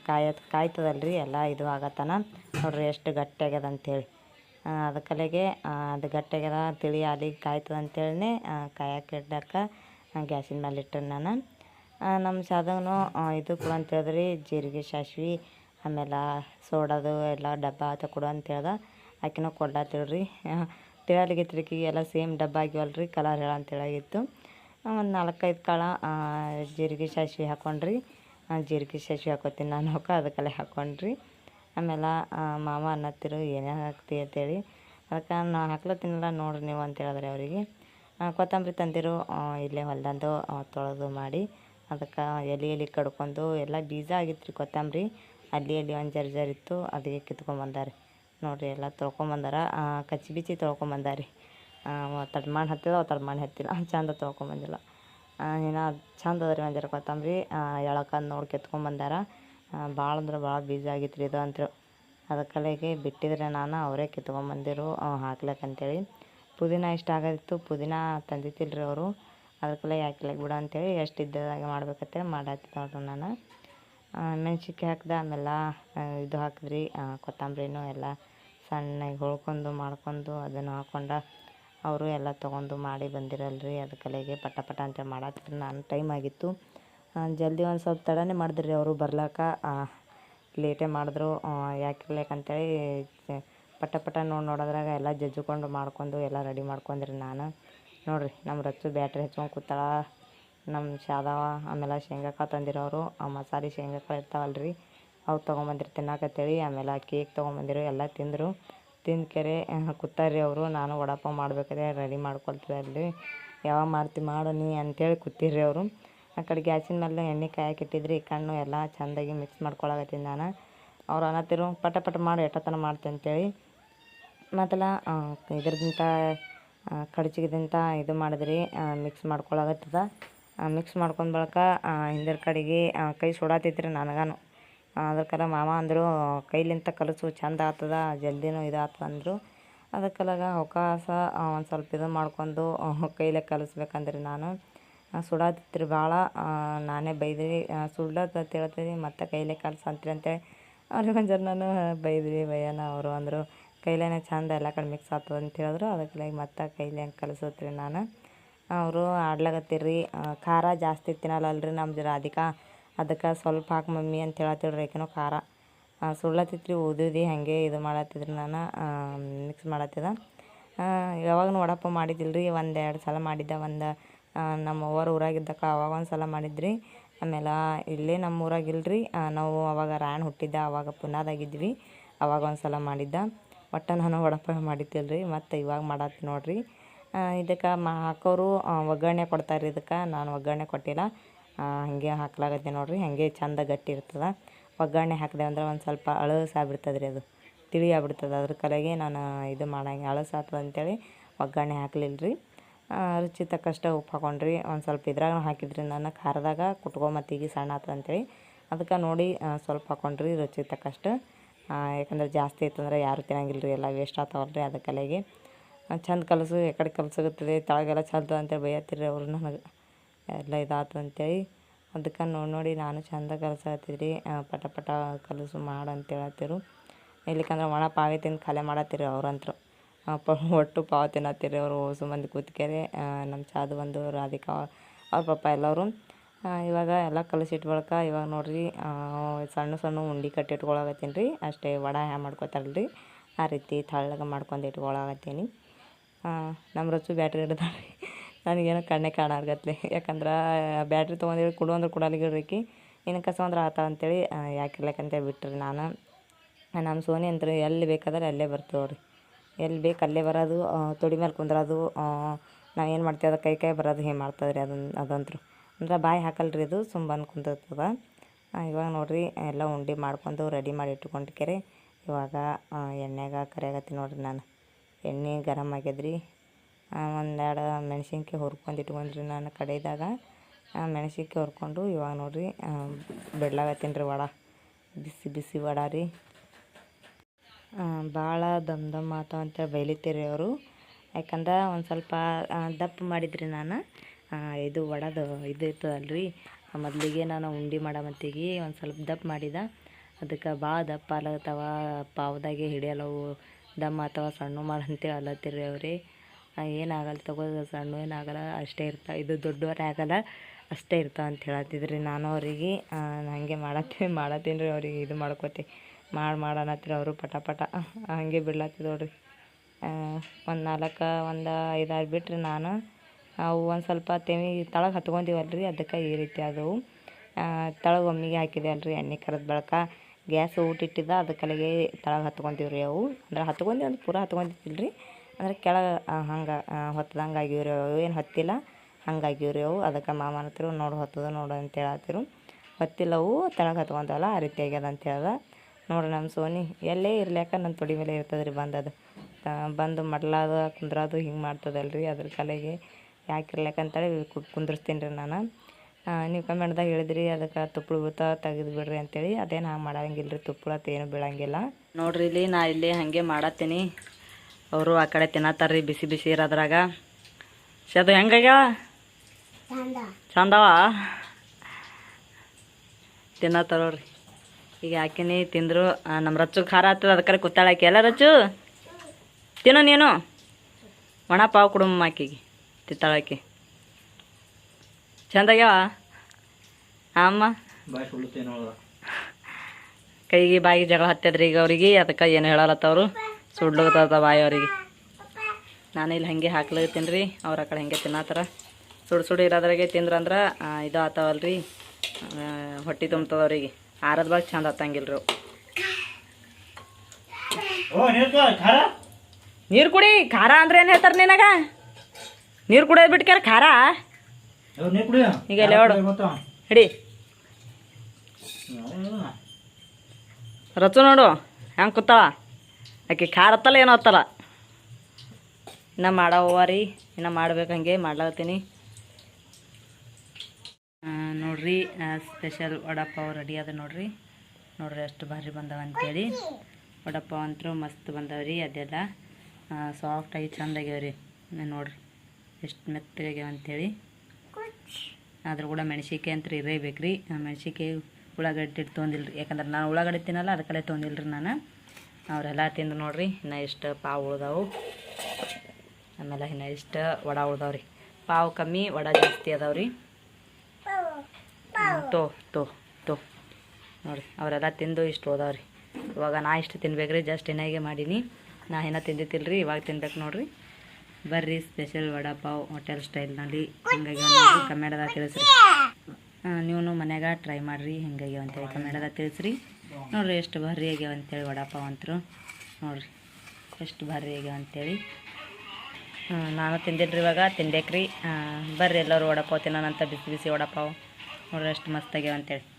ಕಾಯತ್, ಕಾಯ್ತದಲ್ರಿ ಎಲ್ಲ ಇದು ಆಗತ್ತನ ನೋಡ್ರಿ ಎಷ್ಟು ಗಟ್ಟಿಯಾಗ್ಯದ ಅಂತ ಅಂಥೇಳಿ ಅದಕ್ಕಲೆಗೆ ಅದು ಗಟ್ಟಿಯಾಗ್ಯದ ತಿಳಿ ಅಲ್ಲಿ ಕಾಯ್ತದ ಅಂತೇಳಿನೇ ಕಾಯಕ್ಕೆ ಗ್ಯಾಸಿನ ಮೇಲೆ ಇಟ್ಟೆ ನಾನು. ನಮ್ಮ ಸಾಧನೂ ಇದು ಕೂಡ ಅಂತ ಹೇಳಿದ್ರಿ ಜೀರಿಗೆ ಸಾಸ್ವೆ ಆಮೇಲೆ ಸೋಡಾದು ಎಲ್ಲ ಡಬ್ಬ ಆತ ಕೊಡು ಅಂತ ಹೇಳ್ದ. ಆಕಿನೂ ಕೊಡ್ಲಾತಿಳ್ರಿ ತಿಳಲಿಗೆ ರೀ ಎಲ್ಲ ಸೇಮ್ ಡಬ್ಬ ಆಗ್ಯವಲ್ರಿ ಕಲರ್ ಹೇಳ ಅಂತ ಹೇಳಾಗಿತ್ತು. ಒಂದು ನಾಲ್ಕೈದು ಕಾಳ ಜೀರಿಗೆ ಸಾಸಿವೆ ಹಾಕ್ಕೊಂಡ್ರಿ ಆ, ಜೀರಿಗೆ ಸಾಸಿವೆ ಹಾಕೋತೀನಿ ನಾನು ಹಾಕೋ ಅದಕ್ಕೆಲ್ಲ ಹಾಕೊಂಡ್ರಿ. ಆಮೇಲೆ ಮಾಮ ಅನ್ನತ್ತಿರು ಏನೇನು ಹಾಕ್ತಿ ಅಂತೇಳಿ. ಅದಕ್ಕೆ ನಾನು ಹಾಕ್ಲತ್ತೀನಲ್ಲ ನೋಡ್ರಿ ನೀವು ಅಂತ ಹೇಳಿದ್ರಿ ಅವರಿಗೆ. ಕೊತ್ತಂಬರಿ ತಂದಿರು ಇಲ್ಲೇ ಹೊಲ್ದಂದು ತೊಳೆದು ಮಾಡಿ ಅದಕ್ಕೆ ಎಲೆ ಎಲೆ ಕಡ್ಕೊಂಡು ಎಲ್ಲ ಬೀಜ ಆಗಿತ್ತು ರೀ ಕೊತ್ತಂಬರಿ. ಅಲ್ಲಿ ಅಲ್ಲಿ ಒಂದು ಜರ್ ಜರ್ ಇತ್ತು ಅದಕ್ಕೆ ಕಿತ್ಕೊಂಬಂದಾರೆ ನೋಡಿರಿ ಎಲ್ಲ ತೊಳ್ಕೊಂಬಂದಾರ ಕಚ್ಚಿ ಬಿಚ್ಚಿ ತೊಳ್ಕೊಂಬಂದಾರಿ ತಡ್ಮಾಣ್ ಹತ್ತಿದ ತಡ್ಮಾಣ್ ಹತ್ತಿಲ್ಲ. *laughs* ಚಂದ ತೊಳ್ಕೊಂಬಂದಿಲ್ಲ ಇನ್ನು ಚಂದ ಅದ ರೀ ಒಂದು ಜರ ಕೊತ್ತಂಬರಿ ಎಳಕಂದು ನೋಡಿ ಕಿತ್ಕೊಂಬಂದಾರ ಭಾಳ ಅಂದ್ರೆ ಭಾಳ ಬೀಜ ಆಗಿತ್ತು ರೀ ಇದು ಅಂತೇಳಿ ಅದಕ್ಕಲೆಗೆ ಬಿಟ್ಟಿದ್ರೆ ನಾನು ಅವರೇ ಕಿತ್ಕೊಂಬಂದಿರು ಹಾಕ್ಲಕ್ಕಂತೇಳಿ ಪುದೀನ ಇಷ್ಟ ಆಗೋದಿತ್ತು. ಪುದೀನ ತಂದಿತ್ತಿಲ್ಲ ರೀ ಅವರು. ಅದಕ್ಕೆಲ್ಲ ಯಾಕೆ ಬಿಡು ಅಂತೇಳಿ ಎಷ್ಟು ಇದ್ದದಾಗೆ ಮಾಡ್ಬೇಕಂತೇಳಿ ಮಾಡತ್ತಿ ನೋಡ್ರಿ ನಾನು. ಮೆಣ್ಸಿನ್ಕಾಯಿ ಹಾಕ್ದೆ ಆಮೇಲೆ ಇದು ಹಾಕಿದ್ರಿ ಕೊತ್ತಂಬರಿನೂ ಎಲ್ಲ ಸಣ್ಣಗೆ ಹೊಳ್ಕೊಂಡು ಮಾಡ್ಕೊಂಡು ಅದನ್ನು ಹಾಕೊಂಡ ಅವರು ಎಲ್ಲ ತೊಗೊಂಡು ಮಾಡಿ ಬಂದಿರಲ್ರಿ. ಕಲೆಗೆ ಪಟ ಪಟ ಅಂತ ಮಾಡಾತ್ರಿ ನಾನು ಟೈಮ್ ಆಗಿತ್ತು. ಜಲ್ದಿ ಒಂದು ಸ್ವಲ್ಪ ತಡನೇ ಮಾಡಿದ್ರಿ ಅವರು ಬರ್ಲಾಕ. ಲೇಟೇ ಮಾಡಿದ್ರು. ಯಾಕೆ ಅಂತೇಳಿ ಪಟ ಪಟ ನೋಡಿ ನೋಡೋದ್ರಾಗ ಎಲ್ಲ ಜಜ್ಜಿಕೊಂಡು ಮಾಡ್ಕೊಂಡು ಎಲ್ಲ ರೆಡಿ ಮಾಡ್ಕೊಂಡ್ರಿ ನಾನು. ನೋಡಿರಿ ನಮ್ಮ ರಚ್ಚು ಬ್ಯಾಟ್ರಿ ಹಚ್ಕೊಂಡು ಕೂತಾಳ. ನಮ್ಮ ಶಾದವ ಆಮೇಲೆ ಶೇಂಗಾಕಾಳು ತಂದಿರೋರು, ಆ ಮಸಾಲೆ ಶೇಂಗಾಕಾಳು ಇರ್ತಾವಲ್ರಿ, ಅವು ತೊಗೊಂಬಂದಿರಿ ತಿನ್ನಾಕತ್ತೇಳಿ ಆಮೇಲೆ ಕೇಕ್ ತೊಗೊಂಬಂದಿರು ಎಲ್ಲ ತಿಂದರು. ತಿಂದು ಕೆರೆ ಕೂತಾರ್ರಿ ಅವರು, ನಾನು ವಡಾಪಾವ್ ಮಾಡ್ಬೇಕಾದ್ರೆ ರೆಡಿ ಮಾಡ್ಕೊಳ್ತಿದ್ದೆ ಯಾವಾಗ ಮಾಡ್ತಿ ಮಾಡು ನೀ ಅಂತೇಳಿ ಕೂತಿರ್ರಿ ಅವರು. ಆ ಕಡೆ ಗ್ಯಾಸಿನ ಮೇಲೆ ಎಣ್ಣೆ ಕಾಯಕ್ಕೆ ಇಟ್ಟಿದ್ರಿ, ಕಣ್ಣು ಎಲ್ಲ ಚೆಂದಾಗಿ ಮಿಕ್ಸ್ ಮಾಡ್ಕೊಳಕತ್ತೀನಿ ನಾನು. ಅವ್ರು ಅನ್ನತ್ತಿರು ಪಟ ಪಟ ಮಾಡಿ, ಎಷ್ಟೊತ್ತನ ಮಾಡ್ತೀನಿ ಅಂತೇಳಿ. ಮತ್ತೆಲ್ಲ ಇದ್ರದಿಂತ ಕಡ್ಚಿಗಿದಿಂತ ಇದು ಮಾಡಿದ್ರಿ ಮಿಕ್ಸ್ ಮಾಡ್ಕೊಳಕತ್ತದ. ಮಿಕ್ಸ್ ಮಾಡ್ಕೊಂಡ್ ಬಳಿಕ ಹಿಂದಿನ ಕಡೆಗೆ ಕೈ ಸುಡಾತೈತ್ರಿ ನನಗಾನು. ಅದಕ್ಕೆಲ್ಲ ಮಾಮ ಅಂದರು, ಕೈಲಿಂತ ಕಲಸು ಚಂದ ಆಗ್ತದ ಜಲ್ದಿನೂ ಇದಾತು ಅಂದರು. ಅದಕ್ಕೆಲ್ಲ ಅವಕಾಶ ಒಂದು ಸ್ವಲ್ಪ ಇದು ಮಾಡ್ಕೊಂಡು, *laughs* ಕೈಲೇ ಕಲಿಸ್ಬೇಕಂದ್ರಿ ನಾನು. ಸುಡಾತಿತ್ರಿ ಭಾಳ ನಾನೇ ಬೈದ್ರಿ ಸುಡ್ಲತ್ತ ಹೇಳ್ತೀರಿ ಮತ್ತೆ ಕೈಲೇ ಕಲ್ಸು ಅಂತೀರಿ ಅಂತೇಳಿ ಅವ್ರಿಗೆ ಒಂದು ಜನ ನಾನು ಬೈದ್ರಿ ಭಯನ ಅವರು ಅಂದರು, ಕೈಲೇನೆ ಚಂದ ಎಲ್ಲ ಕಡೆ ಮಿಕ್ಸ್ ಆಗ್ತದೆ ಅಂತ ಹೇಳಿದ್ರು. ಅದಕ್ಕೆ ಮತ್ತೆ ಕೈಲೇ ಕಲಿಸತ್ರಿ ನಾನು. ಅವರು ಆಡ್ಲಾಕತ್ತೀರಿ. ಖಾರ ಜಾಸ್ತಿ ತಿನ್ನಲ್ಲಲ್ರಿ ನಮ್ಮ ಜರ ಅದಕ್ಕೆ ಅದಕ್ಕೆ ಸ್ವಲ್ಪ ಹಾಕಿ ಮಮ್ಮಿ ಅಂತ ಹೇಳತ್ತಿಳ್ರಿ ಆಕಿನೂ ಖಾರ. ಸುಳ್ಳತ್ತಿತ್ರಿ ಊದಿದಿ ಹಾಗೆ ಇದು ಮಾಡತ್ತಿದ್ರಿ ನಾನು. ಮಿಕ್ಸ್ ಮಾಡತ್ತಿದ. ಯಾವಾಗೂ ವಡಪ್ಪ ಮಾಡಿದ್ದಿಲ್ರಿ, ಒಂದು ಎರಡು ಸಲ ಮಾಡಿದ್ದೆ, ಒಂದು ನಮ್ಮ ಅವ್ವರ ಊರಾಗಿದ್ದಕ್ಕ ಅವಾಗ ಒಂದು ಸಲ ಮಾಡಿದ್ರಿ. ಆಮೇಲೆ ಇಲ್ಲೇ ನಮ್ಮ ಊರಾಗ ನಾವು ಅವಾಗ ರಾಣ ಹುಟ್ಟಿದ್ದೆ, ಅವಾಗ ಪುನಾದಾಗಿದ್ವಿ. ಅವಾಗ ಒಂದು ಸಲ ಮಾಡಿದ್ದೆ. ಒಟ್ಟು ನಾನು ವಡಪ್ಪ ಮಾಡಿದ್ದಿಲ್ರಿ. ಮತ್ತು ಇವಾಗ ಮಾಡತ್ತಿ ನೋಡ್ರಿ. ಇದಕ್ಕೆ ಮಾ ಹಾಕೋರು ಒಗ್ಗರಣೆ ಕೊಡ್ತಾರೆ ಇದಕ್ಕೆ. ನಾನು ಒಗ್ಗರಣೆ ಕೊಟ್ಟಿಲ್ಲ. ಹಾಗೆ ಹಾಕ್ಲಾಗತ್ತೆ ನೋಡಿರಿ. ಹಾಗೆ ಚಂದ ಗಟ್ಟಿ ಇರ್ತದೆ. ಒಗ್ಗರಣೆ ಹಾಕಿದೆ ಅಂದ್ರೆ ಒಂದು ಸ್ವಲ್ಪ ಅಳಸಾಗ್ಬಿಡ್ತದೆ ರೀ ಅದು. ತಿಳಿ ಆಗ್ಬಿಡ್ತದೆ. ಅದ್ರ ಕಲೆಗೆ ನಾನು ಇದು ಮಾಡಂಗೆ ಅಳಸಾಗ್ತದೆ ಅಂತೇಳಿ ಒಗ್ಗರಣೆ ಹಾಕಲಿಲ್ಲ ರೀ ರುಚಿ ತಕ್ಕಷ್ಟು ಉಪ್ಪು ಹಾಕೊಂಡ್ರಿ. ಒಂದು ಸ್ವಲ್ಪ ಇದ್ರಾಗ ಹಾಕಿದ್ರಿ ನಾನು ಖಾರದಾಗ ಕುಟ್ಕೊಂಬತ್ತೀಗಿ ಸಣ್ಣ ಆತದ ಅಂತೇಳಿ ಅದಕ್ಕೆ ನೋಡಿ ಸ್ವಲ್ಪ ಹಾಕೊಂಡ್ರಿ ರುಚಿ ತಕ್ಕಷ್ಟು. ಯಾಕಂದ್ರೆ ಜಾಸ್ತಿ ಇತ್ತಂದ್ರೆ ಯಾರು ತಿನ್ನಂಗಿಲ್ಲ ರೀ ಎಲ್ಲ ವೇಸ್ಟ್ ಆಗ್ತಾವಲ್ರಿ ಅದಕ್ಕಲೆಗೆ ಚಂದ ಕಲಸು, ಎಕಡೆ ಕಲಸಾಗುತ್ತದೆ ತಳಗೆಲ್ಲ ಚಲ್ದ ಅಂತೇಳಿ ಬೈಯತ್ತಿರಿ ಅವರು ನನಗೆ. ಎಲ್ಲ ಇದಾತು ಅಂತೇಳಿ ಅದಕ್ಕೆ ನೋಡಿ ನೋಡಿ ನಾನು ಚಂದ ಕಲಸಾಕತ್ತಿದ್ರಿ ಪಟ ಪಟ ಕಲಸು ಮಾಡು ಅಂತ ಹೇಳತ್ತಿರು ಇಲ್ಲಿಕಂದ್ರೆ ಒಣ ಪಾವೆ ತಿಂದು ಕಲೆ ಮಾಡತ್ತೀರಿ ಅವ್ರಂತ್ರು. ಒಟ್ಟು ಪಾವ್ ತಿನ್ನತ್ತೀರಿ ಅವರು ಹೊಸ ಮಂದಿ ಕೂತ್ಕೆರೆ. ನಮ್ಮ ಚಾದು ಬಂದು ರಾಧಿಕಾ ಅವ್ರ ಪಾಪ ಎಲ್ಲರು. ಇವಾಗ ಎಲ್ಲ ಕಲಸಿಟ್ಟು ಬಳಕ ಇವಾಗ ನೋಡ್ರಿ ಸಣ್ಣ ಸಣ್ಣ ಉಂಡೆ ಕಟ್ಟಿ ರೀ. ಅಷ್ಟೇ ವಡ ಹ್ಯಾ ಮಾಡ್ಕೊತಾರಲ್ರಿ. ಆ ರೀತಿ ತಳ್ಳಗೆ ಮಾಡ್ಕೊಂಡು ಇಟ್ಕೊಳಕತ್ತೀನಿ. ನಮ್ಮ ರಚು ಬ್ಯಾಟ್ರಿ ಹಿಡ್ದಾಳೆ ನನಗೇನೋ ಕಣ್ಣೇ ಕಾಣಾರ್ಗತ್ಲೆ. ಯಾಕಂದ್ರೆ ಬ್ಯಾಟ್ರಿ ತೊಗೊಂಡಿರಿ ಕೊಡು ಅಂದ್ರೆ ಕೊಡಲಿಗಿಡ್ರಿಕಿ ಇನ್ನು ಕಸ ಅಂದ್ರೆ ಆತ ಅಂತೇಳಿ ಯಾಕಿರ್ಲಕ್ಕಂತೇಳಿ ಬಿಟ್ರಿ ನಾನು. ನಮ್ಮ ಸೋನಿ ಅಂತ ಎಲ್ಲಿ ಬೇಕಾದ್ರೆ ಅಲ್ಲೇ ಬರ್ತವೆ ರೀ ಎಲ್ಲಿ ಬೇಕು ಅಲ್ಲೇ ಬರೋದು ತೊಡಿ ಮೇಲೆ ಕುಂದ್ರೋದು ನಾವು ಏನು ಮಾಡ್ತೀವಿ ಅದು ಕೈ ಕೈ ಬರೋದು ಹೇಗೆ ಮಾಡ್ತದೆ ರೀ ಅದನ್ನ ಅದಂತ್ರು. ಅಂದ್ರೆ ಬಾಯಿ ಹಾಕಲ್ರಿ ಅದು ಸುಮ್ಮನೆ ಕುಂದಿರ್ತದ ಇವಾಗ ನೋಡಿರಿ, ಎಲ್ಲ ಉಂಡೆ ಮಾಡ್ಕೊಂಡು ರೆಡಿ ಮಾಡಿ ಇಟ್ಕೊಂಡಿಕೆರೆ. ಇವಾಗ ಎಣ್ಣೆಗೆ ಕರಿಯಾಗತ್ತೀನಿ ನೋಡಿರಿ ನಾನು. ಎಣ್ಣೆ ಗರಮ್ ಆಗ್ಯದ್ರಿ ಒಂದೆರಡು ಮೆಣಸಿನ್ಕಾಯಿ ಹುರ್ಕೊಂಡು ಇಟ್ಕೊಂಡ್ರಿ. ನಾನು ಕಡೆದಾಗ ಮೆಣಸಿನ್ಕಾಯಿ ಹುರ್ಕೊಂಡು ಇವಾಗ ನೋಡಿರಿ ಬಿಡ್ಲಾಗತ್ತೀನಿ ರೀ ವಡ. ಬಿಸಿ ಬಿಸಿ ವಡ ರೀ. ಭಾಳ ದಮ್ ದಮ್ ಆತಾವ ಅಂತೇಳಿ ಬೈಲಿತ್ತೀರಿ ಅವರು. ಯಾಕಂದ್ರೆ ಒಂದು ಸ್ವಲ್ಪ ದಪ್ಪ ಮಾಡಿದ್ರಿ ನಾನು. ಇದು ವಡದು ಇದು ಇರ್ತದಲ್ರಿ. ಮೊದಲಿಗೆ ನಾನು ಉಂಡೆ ಮಾಡಮತ್ತಿಗೆ ಒಂದು ಸ್ವಲ್ಪ ದಪ್ಪ ಮಾಡಿದ. ಅದಕ್ಕೆ ಭಾಳ ದಪ್ಪ ಆಗ್ಲತ್ತವ, ಪಾವ್ದಾಗೆ ಹಿಡಿಯಲ್ಲವು ದಮ್ ಅಥವಾ ಸಣ್ಣ ಮಾಡಂತೇಳಿ ಅಲ್ಲತ್ತೀರಿ ಅವ್ರಿ. ಏನಾಗಲ್ಲ ತಗೋ ಸಣ್ಣ, ಏನಾಗಲ್ಲ, ಅಷ್ಟೇ ಇರ್ತಾ, ಇದು ದೊಡ್ಡವರೇ ಆಗಲ್ಲ, ಅಷ್ಟೇ ಇರ್ತಾವ ಅಂತ ಹೇಳತ್ತಿದ್ರಿ ನಾನು ಅವರಿಗೆ. ಹಾಗೆ ಮಾಡತ್ತೀನಿ ಮಾಡತ್ತೀನಿ ರೀ ಅವ್ರಿಗೆ, ಇದು ಮಾಡ್ಕೋತಿ, ಮಾಡಿ ಮಾಡನತ್ರಿ ಅವರು ಪಟ ಪಟ. ಹಾಗೆ ಬಿಡ್ಲತ್ತಿದ್ ನೋಡ್ರಿ. ಒಂದು ನಾಲ್ಕು, ಒಂದು ಐದಾರು ಬಿಟ್ರಿ ನಾನು. ಅವು ಒಂದು ಸ್ವಲ್ಪ ತೆಮಿ ತಳಗೆ ಹತ್ಕೊಂಡಿವಲ್ರಿ, ಅದಕ್ಕೆ ಈ ರೀತಿ ಆದವು. ತಳಗೆ ಒಮ್ಮಿಗೆ ಹಾಕಿದೆ ಅಲ್ರಿ ಎಣ್ಣೆ ಕರೆದ ಬಳಕ. ಗ್ಯಾಸ್ ಊಟ ಇಟ್ಟಿದ್ದ ಕಲೆಗೆ ತಳಗೆ ಹತ್ಕೊಂತೀವಿ ರೀ ಅವು. ಅಂದ್ರೆ ಹತ್ಕೊಂಡಿ ಅಂದ್ರೆ ಪೂರ ಹತ್ಕೊಂತಿದ್ದಿಲ್ಲ ರೀ. ಅಂದ್ರೆ ಕೆಳಗೆ ಹಂಗೆ ಹೊತ್ತದಂಗೆ ಆಗಿವ್ರಿ ಅವು. ಏನು ಹೊತ್ತಿಲ್ಲ ಹಂಗಾಗಿವ್ರಿ ಅವು. ಅದಕ್ಕೆ ಮಾಮನತ್ರು ನೋಡು ಹೊತ್ತದ, ನೋಡು ಅಂತ ಹೇಳತ್ತಿರು ಹೊತ್ತಿಲ್ಲವು ತಳಗೆ ಹತ್ಕೊಂತವಲ್ಲ, ಆ ರೀತಿ ಆಗ್ಯದ ಅಂತ ಹೇಳ್ದ ನೋಡ್ರಿ ನಮ್ಮ ಸೋನಿ, ಎಲ್ಲೇ ಇರ್ಲ್ಯಾಕ ನನ್ನ ತೊಡಿ ಮೇಲೆ ಇರ್ತದೆ ರೀ ಬಂದದು ಬಂದು ಮಡ್ಲಾದ, ಕುಂದ್ರದು ಹಿಂಗೆ ಮಾಡ್ತದಲ್ರಿ ಅದ್ರ ಕಲೆಗೆ. ಯಾಕೆ ಇರ್ಲ್ಯಾಕಂತೇಳಿ ಕು- ಕುಂದ್ರಸ್ತೀನಿ ರೀ ನಾನು. ನೀವು ಕಮೆಂಟ್ದಾಗ ಹೇಳಿದ್ರಿ ಅದಕ್ಕೆ ತುಪ್ಪಳ ಬೀಳ್ತಾ ತೆಗೆದು ಬಿಡ್ರಿ ಅಂತೇಳಿ. ಅದೇನು ಹಂಗೆ ಮಾಡಂಗಿಲ್ಲ ರೀ ತುಪ್ಪಳ ಏನು ಬೀಳಂಗಿಲ್ಲ. ನೋಡ್ರಿ ಇಲ್ಲಿ ನಾ ಇಲ್ಲಿ ಹಾಗೆ ಮಾಡತ್ತೀನಿ. ಅವರು ಆ ಕಡೆ ತಿನ್ನತ್ತಾರ್ರಿ ಬಿಸಿ ಬಿಸಿ ಇರೋದ್ರಾಗ. ಅದು ಹೆಂಗಾಗ್ಯಾವ ಚಂದ. ಚಂದವ? ತಿನ್ನತ್ತಾರೋರಿ ನೋಡ್ರಿ. ಈಗ ಹಾಕಿನಿ ತಿಂದರು ನಮ್ಮ ರಚ್ಚು ಖಾರ ಆಗ್ತದೆ ಅದಕ್ಕೆ ಕುತ್ತಾಳಾಕಿ ಎಲ್ಲ ರಚ್ಚು? ತಿನ್ನು ನೀನು? ಒಣ ಪಾವ್ ಕುಡುಂಬ ಆಕಿಗೆ ತಿತ್ತಾಳಾಕಿ ಚಂದಾಗ್ಯಾವ ಅಮ್ಮ? ಕೈಗೆ ಬಾಯಿಗೆ ಜಗಳ ಹತ್ತದ್ರಿ ಈಗ ಅವ್ರಿಗೆ ಅದಕ್ಕೆ ಏನು ಹೇಳಲತ್ತವರು ಸುಡ್ಲತ್ತದ ಬಾಯಿ ಅವ್ರಿಗೆ. ನಾನು ಇಲ್ಲಿ ಹಾಗೆ ಹಾಕ್ಲತ್ತೀನಿ ರೀ ಅವ್ರ ಆ ಕಡೆ ಹಂಗೆ ತಿನ್ನತ್ತಾರ ಸುಡು ಸುಡು ಇರೋದ್ರಾಗೆ ತಿಂದ್ರಂದ್ರೆ ಇದು ಆತಾವಲ್ರಿ ಹೊಟ್ಟೆ ತುಂಬ್ತದ ಅವ್ರಿಗೆ. ಆರದ ಬಾಗ ಚಂದ ಹತ್ತಂಗಿಲ್ರಿ ನೀರು ಕುಡಿ ಖಾರ? ಅಂದ್ರೆ ಏನು ಹೇಳ್ತಾರೆ ನಿನಗ? ನೀರು ಕುಡಿಯೋದು ಬಿಟ್ಕ್ಯಾರ ಖಾರ? ಈಗ ಇಲ್ಲಿ ನೋಡು. ಹಿಡಿ ರಚು ನೋಡು. ಹೆಂಗೆ ಕೂತಾಳ? ಆಕೆ ಖಾರ ಹತ್ತಲ್ಲ ಏನೋ ಹತ್ತಲ್ಲ. ಇನ್ನ ಮಾಡವ್ವ ರೀ ಇನ್ನು ಮಾಡ್ಬೇಕು ಹಂಗೆ ಮಾಡ್ಲಾತೀನಿ ನೋಡ್ರಿ ಸ್ಪೆಷಲ್ ವಡಪಾವ್ ರೆಡಿ ಅದ ನೋಡ್ರಿ. ನೋಡ್ರಿ ಎಷ್ಟು ಭಾರಿ ಬಂದವ ಅಂತೇಳಿ. ವಡಪಾವ್ ಅಂತೂ ಮಸ್ತ್ ಬಂದವ್ರಿ ಅದೆಲ್ಲ. ಸಾಫ್ಟಾಗಿ ಚಂದ ರೀ. ನೋಡ್ರಿ ಎಷ್ಟು ಮೆತ್ತಗ್ಯಾವ ಅಂತೇಳಿ. ಅದ್ರ ಕೂಡ ಮೆಣಸಿನ್ಕಾಯಿ ಅಂತ ಇರೇಬೇಕು ರೀ ಮೆಣಸಿನ್ಕಾಯಿ ಉಳ್ಳಾಗಡ್ಡಿ ತೊಗೊಂದಿಲ್ಲ ರೀ ಯಾಕಂದ್ರೆ ನಾನು ಉಳ್ಳಾಗಡ್ಡೆ ತಿನ್ನಲ್ಲ ಅದಕ್ಕಲ್ಲೇ ತೊಗೊಂದಿಲ್ಲ ರೀ ನಾನು. ಅವರೆಲ್ಲ ತಿಂದು ನೋಡ್ರಿ, ಇನ್ನು ಇಷ್ಟು ಪಾವು ಉಳ್ದಾವು. ಆಮೇಲೆ ಇನ್ನು ಇಷ್ಟು ವಡ ಉಳ್ದಾವ್ರಿ. ಪಾವು ಕಮ್ಮಿ, ವಡ ಜಾಸ್ತಿ ಅದಾವ ರೀ ತೋ ತೋ ತೋ. ನೋಡಿರಿ ಅವರೆಲ್ಲ ತಿಂದು ಇಷ್ಟು ಓದಾವ್ರಿ ಇವಾಗ ನಾ ಇಷ್ಟು ತಿನ್ಬೇಕು ರೀ ಜಸ್ಟ್ ಇನ್ನಾಗೆ ಮಾಡೀನಿ. ನಾ ಇನ್ನೂ ತಿಂದಿತ್ತಿಲ್ಲ ರೀ ಇವಾಗ ತಿನ್ಬೇಕು ನೋಡ್ರಿ. ಬರ್ರಿ ಸ್ಪೆಷಲ್ ವಡಾಪಾವ್ ಹೋಟೆಲ್ ಸ್ಟೈಲ್ನಲ್ಲಿ ಹಿಂಗಾಗಿ ಕನ್ನಡದಾಗ ತಿಳಿಸ್ರಿ. ನೀವು ಮನ್ಯಾಗ ಟ್ರೈ ಮಾಡಿರಿ ಹಿಂಗಾಗಿ ಅಂತೇಳಿ ಕನ್ನಡದಾಗ ತಿಳಿಸ್ರಿ. ನೋಡ್ರಿ ಎಷ್ಟು ಭಾರಿ ಆಗ್ಯಾವ ಅಂತೇಳಿ ವಡಾಪಾವ್ ಅಂತರು ನೋಡ್ರಿ ಎಷ್ಟು ಭಾರಿ ಆಗ್ಯಾವ ಅಂತೇಳಿ. ನಾನು ತಿಂದಿಲ್ರಿ ಇವಾಗ ತಿನ್ಬೇಕ್ರಿ. ಆ, ಬರ್ರಿ ಎಲ್ಲರೂ ತಿನ್ನೋಣ ಅಂತ ಬಿಸಿ ಬಿಸಿ ವಡಾಪಾವ್ ನೋಡ್ರಿ ಎಷ್ಟು ಮಸ್ತ್ ಆಗ್ಯಾವ ಅಂತೇಳಿ.